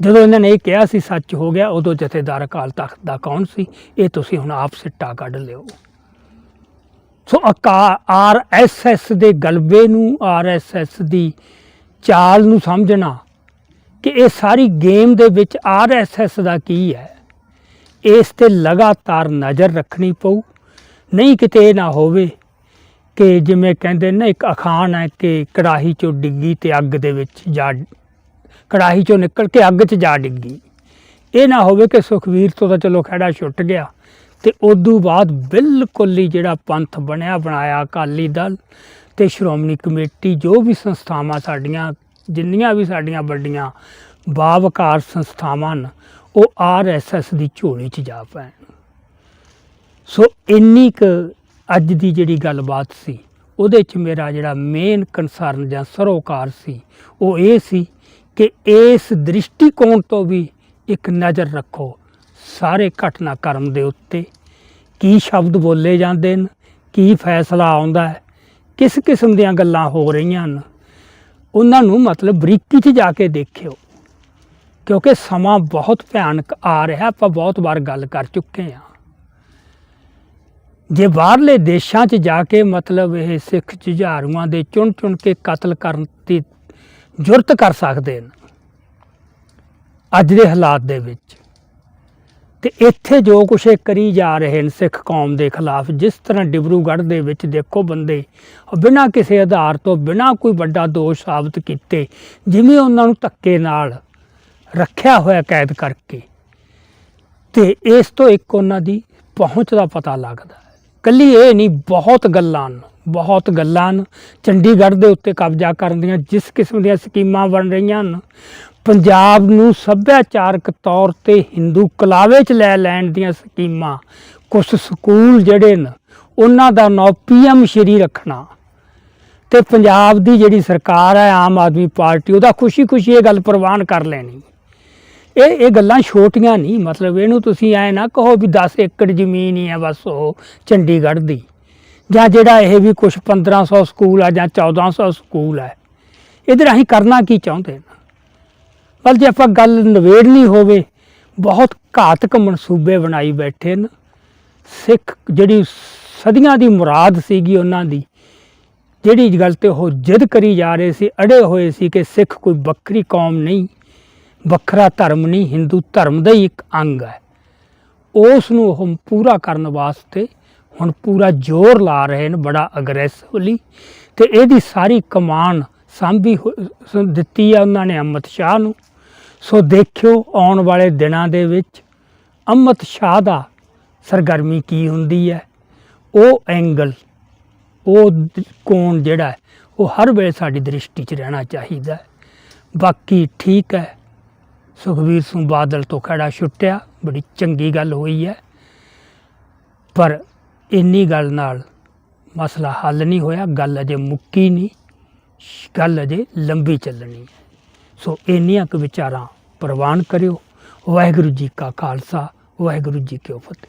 ਜਦੋਂ ਇਹਨਾਂ ਨੇ ਇਹ ਕਿਹਾ ਸੀ ਸੱਚ ਹੋ ਗਿਆ, ਉਦੋਂ ਜਥੇਦਾਰ ਅਕਾਲ ਤਖਤ ਦਾ ਕੌਣ ਸੀ? ਇਹ ਤੁਸੀਂ ਹੁਣ ਆਪ ਸਿੱਟਾ ਕੱਢ ਲਿਓ। ਸੋ ਅਕਾ ਆਰਐਸਐਸ ਦੇ ਗਲਬੇ ਨੂੰ ਆਰਐਸਐਸ ਦੀ ਚਾਲ ਨੂੰ ਸਮਝਣਾ ਕਿ ਇਹ ਸਾਰੀ ਗੇਮ ਦੇ ਵਿੱਚ ਆਰਐਸਐਸ ਦਾ ਕੀ ਹੈ। ਇਸ ਤੇ ਲਗਾਤਾਰ ਨਜ਼ਰ ਰੱਖਣੀ ਪਊ। ਨਹੀਂ ਕਿਤੇ ਇਹ ਨਾ ਹੋਵੇ ਕਿ ਜਿਵੇਂ ਕਹਿੰਦੇ ਨੇ, ਇੱਕ ਅਖਾਣ ਹੈ ਕਿ ਕੜਾਹੀ ਚੋਂ ਡਿੱਗੀ ਤੇ ਅੱਗ ਦੇ ਵਿੱਚ ਜਾ ਕੜਾਹੀ ਚੋਂ ਨਿਕਲ ਕੇ ਅੱਗ 'ਚ ਜਾ ਡਿੱਗੀ। ਇਹ ਨਾ ਹੋਵੇ ਕਿ ਸੁਖਵੀਰ ਤੋਂ ਤਾਂ ਚਲੋ ਖੜਾ ਛੁੱਟ ਗਿਆ। ਤੇ ਉਦੋਂ ਬਾਅਦ ਬਿਲਕੁਲ ਹੀ ਜਿਹੜਾ ਪੰਥ ਬਣਿਆ, ਬਣਾਇਆ ਅਕਾਲੀ ਦਲ ਤੇ ਸ਼੍ਰੋਮਣੀ ਕਮੇਟੀ, ਜੋ ਵੀ ਸੰਸਥਾਵਾਂ ਸਾਡੀਆਂ, ਜਿੰਨੀਆਂ ਵੀ ਸਾਡੀਆਂ ਵੱਡੀਆਂ ਬਾਵਕਾਰ ਸੰਸਥਾਵਾਂ ਹਨ, ਉਹ ਆਰਐਸਐਸ ਦੀ ਝੋਲੀ 'ਚ ਜਾ ਪੈਣ। ਸੋ ਇੰਨੀ ਕੁ ਅੱਜ ਦੀ ਜਿਹੜੀ ਗੱਲਬਾਤ ਸੀ, ਉਹਦੇ 'ਚ ਮੇਰਾ ਜਿਹੜਾ ਮੇਨ ਕਨਸਰਨ ਜਾਂ ਸਰੋਕਾਰ ਸੀ, ਉਹ ਇਹ ਸੀ ਕਿ ਇਸ ਦ੍ਰਿਸ਼ਟੀਕੋਣ ਤੋਂ ਵੀ ਇੱਕ ਨਜ਼ਰ ਰੱਖੋ ਸਾਰੇ ਘਟਨਾਕ੍ਰਮ ਦੇ ਉੱਤੇ। ਕੀ ਸ਼ਬਦ ਬੋਲੇ ਜਾਂਦੇ ਨੇ ਕੀ ਫੈਸਲਾ ਆਉਂਦਾ ਹੈ? ਕਿਸ ਕਿਸਮ ਦੀਆਂ ਗੱਲਾਂ ਹੋ ਰਹੀਆਂ ਹਨ? ਉਹਨਾਂ ਨੂੰ ਮਤਲਬ ਬਰੀਕੀ 'ਚ ਜਾ ਕੇ ਦੇਖਿਓ। ਕਿਉਂਕਿ ਸਮਾਂ ਬਹੁਤ ਭਿਆਨਕ ਆ ਰਿਹਾ, ਆਪਾਂ ਬਹੁਤ ਵਾਰ ਗੱਲ ਕਰ ਚੁੱਕੇ ਹਾਂ। ਜੇ ਬਾਹਰਲੇ ਦੇਸ਼ਾਂ 'ਚ ਜਾ ਕੇ ਮਤਲਬ ਇਹ ਸਿੱਖ ਜੁਝਾਰੂਆਂ ਦੇ ਚੁਣ ਚੁਣ ਕੇ ਕਤਲ ਕਰਨ ਦੀ ਜੁਰਤ ਕਰ ਸਕਦੇ ਨੇ ਅੱਜ ਦੇ ਹਾਲਾਤ ਦੇ ਵਿੱਚ। ਤੇ ਇੱਥੇ ਜੋ ਕੁਛ ਇਹ ਕਰੀ ਜਾ ਰਹੇ ਨੇ ਸਿੱਖ ਕੌਮ ਦੇ ਖਿਲਾਫ, ਜਿਸ ਤਰ੍ਹਾਂ ਡਿਬਰੂਗੜ੍ਹ ਦੇ ਵਿੱਚ ਦੇਖੋ ਬੰਦੇ ਬਿਨਾਂ ਕਿਸੇ ਆਧਾਰ ਤੋਂ, ਬਿਨਾਂ ਕੋਈ ਵੱਡਾ ਦੋਸ਼ ਸਾਬਤ ਕੀਤੇ, ਜਿਵੇਂ ਉਹਨਾਂ ਨੂੰ ਧੱਕੇ ਨਾਲ ਰੱਖਿਆ ਹੋਇਆ ਕੈਦ ਕਰਕੇ। ਤੇ ਇਸ ਤੋਂ ਇੱਕ ਉਹਨਾਂ ਦੀ ਪਹੁੰਚ ਦਾ ਪਤਾ ਲੱਗਦਾ। ਕੱਲੀ ਇਹ ਨਹੀਂ, ਬਹੁਤ ਗੱਲਾਂ ਹਨ, ਬਹੁਤ ਗੱਲਾਂ ਹਨ। ਚੰਡੀਗੜ੍ਹ ਦੇ ਉੱਤੇ ਕਬਜ਼ਾ ਕਰਨ ਦੀਆਂ ਜਿਸ ਕਿਸਮ ਦੀਆਂ ਸਕੀਮਾਂ ਬਣ ਰਹੀਆਂ ਹਨ, ਪੰਜਾਬ ਨੂੰ ਸੱਭਿਆਚਾਰਕ ਤੌਰ ਤੇ ਹਿੰਦੂ ਕਲਾਵੇ 'ਚ ਲੈ ਲੈਣ ਦੀਆਂ ਸਕੀਮਾਂ ਕੁਝ ਸਕੂਲ ਜਿਹੜੇ ਨੇ ਉਹਨਾਂ ਦਾ ਨਾਂ ਪੀਐਮ ਸ਼੍ਰੀ ਰੱਖਣਾ। ਤੇ ਪੰਜਾਬ ਦੀ ਜਿਹੜੀ ਸਰਕਾਰ ਹੈ, ਆਮ ਆਦਮੀ ਪਾਰਟੀ, ਉਹਦਾ ਖੁਸ਼ੀ-ਖੁਸ਼ੀ ਇਹ ਗੱਲ ਪ੍ਰਵਾਨ ਕਰ ਲੈਣੀ। ਇਹ ਇਹ ਗੱਲਾਂ ਛੋਟੀਆਂ ਨਹੀਂ, ਮਤਲਬ ਇਹਨੂੰ ਤੁਸੀਂ ਐ ਨਾ ਕਹੋ ਵੀ 10 ਏਕੜ ਜ਼ਮੀਨ ਹੀ ਹੈ ਬਸ ਉਹ ਚੰਡੀਗੜ੍ਹ ਦੀ। ਜਾਂ ਜਿਹੜਾ ਇਹ ਵੀ ਕੁਝ 1500 ਸਕੂਲ ਆ ਜਾਂ 1400 ਸਕੂਲ ਹੈ ਇਹਦੇ ਰਾਹੀਂ ਕਰਨਾ ਕੀ ਚਾਹੁੰਦੇ ਨੇ? ਪਰ ਜੇ ਆਪਾਂ ਗੱਲ ਨਵੇੜਨੀ ਹੋਵੇ, ਬਹੁਤ ਘਾਤਕ ਮਨਸੂਬੇ ਬਣਾਈ ਬੈਠੇ ਨੇ। ਸਿੱਖ ਜਿਹੜੀ ਸਦੀਆਂ ਦੀ ਮੁਰਾਦ ਸੀਗੀ ਉਹਨਾਂ ਦੀ, ਜਿਹੜੀ ਗੱਲ ਤੇ ਉਹ ਜਿੱਦ ਕਰੀ ਜਾ ਰਹੇ ਸੀ, ਅੜੇ ਹੋਏ ਸੀ ਕਿ ਸਿੱਖ ਕੋਈ ਵੱਖਰੀ ਕੌਮ ਨਹੀਂ। ਵੱਖਰਾ ਧਰਮ ਨਹੀਂ, ਹਿੰਦੂ ਧਰਮ ਦਾ ਹੀ ਇੱਕ ਅੰਗ ਹੈ। ਉਸ ਨੂੰ ਉਹ ਪੂਰਾ ਕਰਨ ਵਾਸਤੇ ਹੁਣ ਪੂਰਾ ਜ਼ੋਰ ਲਾ ਰਹੇ ਨੇ, ਬੜਾ ਅਗਰੈਸਿਵਲੀ ਤੇ ਇਹਦੀ ਸਾਰੀ ਕਮਾਨ ਸਾਂਭੀ ਹੋ- ਦਿੱਤੀ ਆ ਉਹਨਾਂ ਨੇ ਅਮਿਤ ਸ਼ਾਹ ਨੂੰ। ਸੋ ਦੇਖਿਓ ਆਉਣ ਵਾਲੇ ਦਿਨਾਂ ਦੇ ਵਿੱਚ ਅਮਿਤ ਸ਼ਾਹ ਦਾ ਸਰਗਰਮੀ ਕੀ ਹੁੰਦੀ ਹੈ। ਉਹ ਐਂਗਲ ਉਹ ਦ- ਕੋਣ ਜਿਹੜਾ ਉਹ ਹਰ ਵੇਲੇ ਸਾਡੀ ਦ੍ਰਿਸ਼ਟੀ 'ਚ ਰਹਿਣਾ ਚਾਹੀਦਾ ਬਾਕੀ ਠੀਕ ਹੈ ਸੁਖਵੀਰ ਸਿੰਘ ਬਾਦਲ ਤੋਂ ਖੜਾ ਛੁੱਟਿਆ, ਬੜੀ ਚੰਗੀ ਗੱਲ ਹੋਈ ਹੈ। ਪਰ ਇੰਨੀ ਗੱਲ ਨਾਲ ਮਸਲਾ ਹੱਲ ਨਹੀਂ ਹੋਇਆ, ਗੱਲ ਅਜੇ ਮੁੱਕੀ ਨਹੀਂ, ਗੱਲ ਅਜੇ ਲੰਬੀ ਚੱਲਣੀ ਹੈ। ਸੋ ਇੰਨੀਆਂ ਕੁ ਵਿਚਾਰਾਂ ਪ੍ਰਵਾਨ ਕਰਿਓ। ਵਾਹਿਗੁਰੂ ਜੀ ਕਾ ਖਾਲਸਾ, ਵਾਹਿਗੁਰੂ ਜੀ ਕੀ ਫਤਿਹ।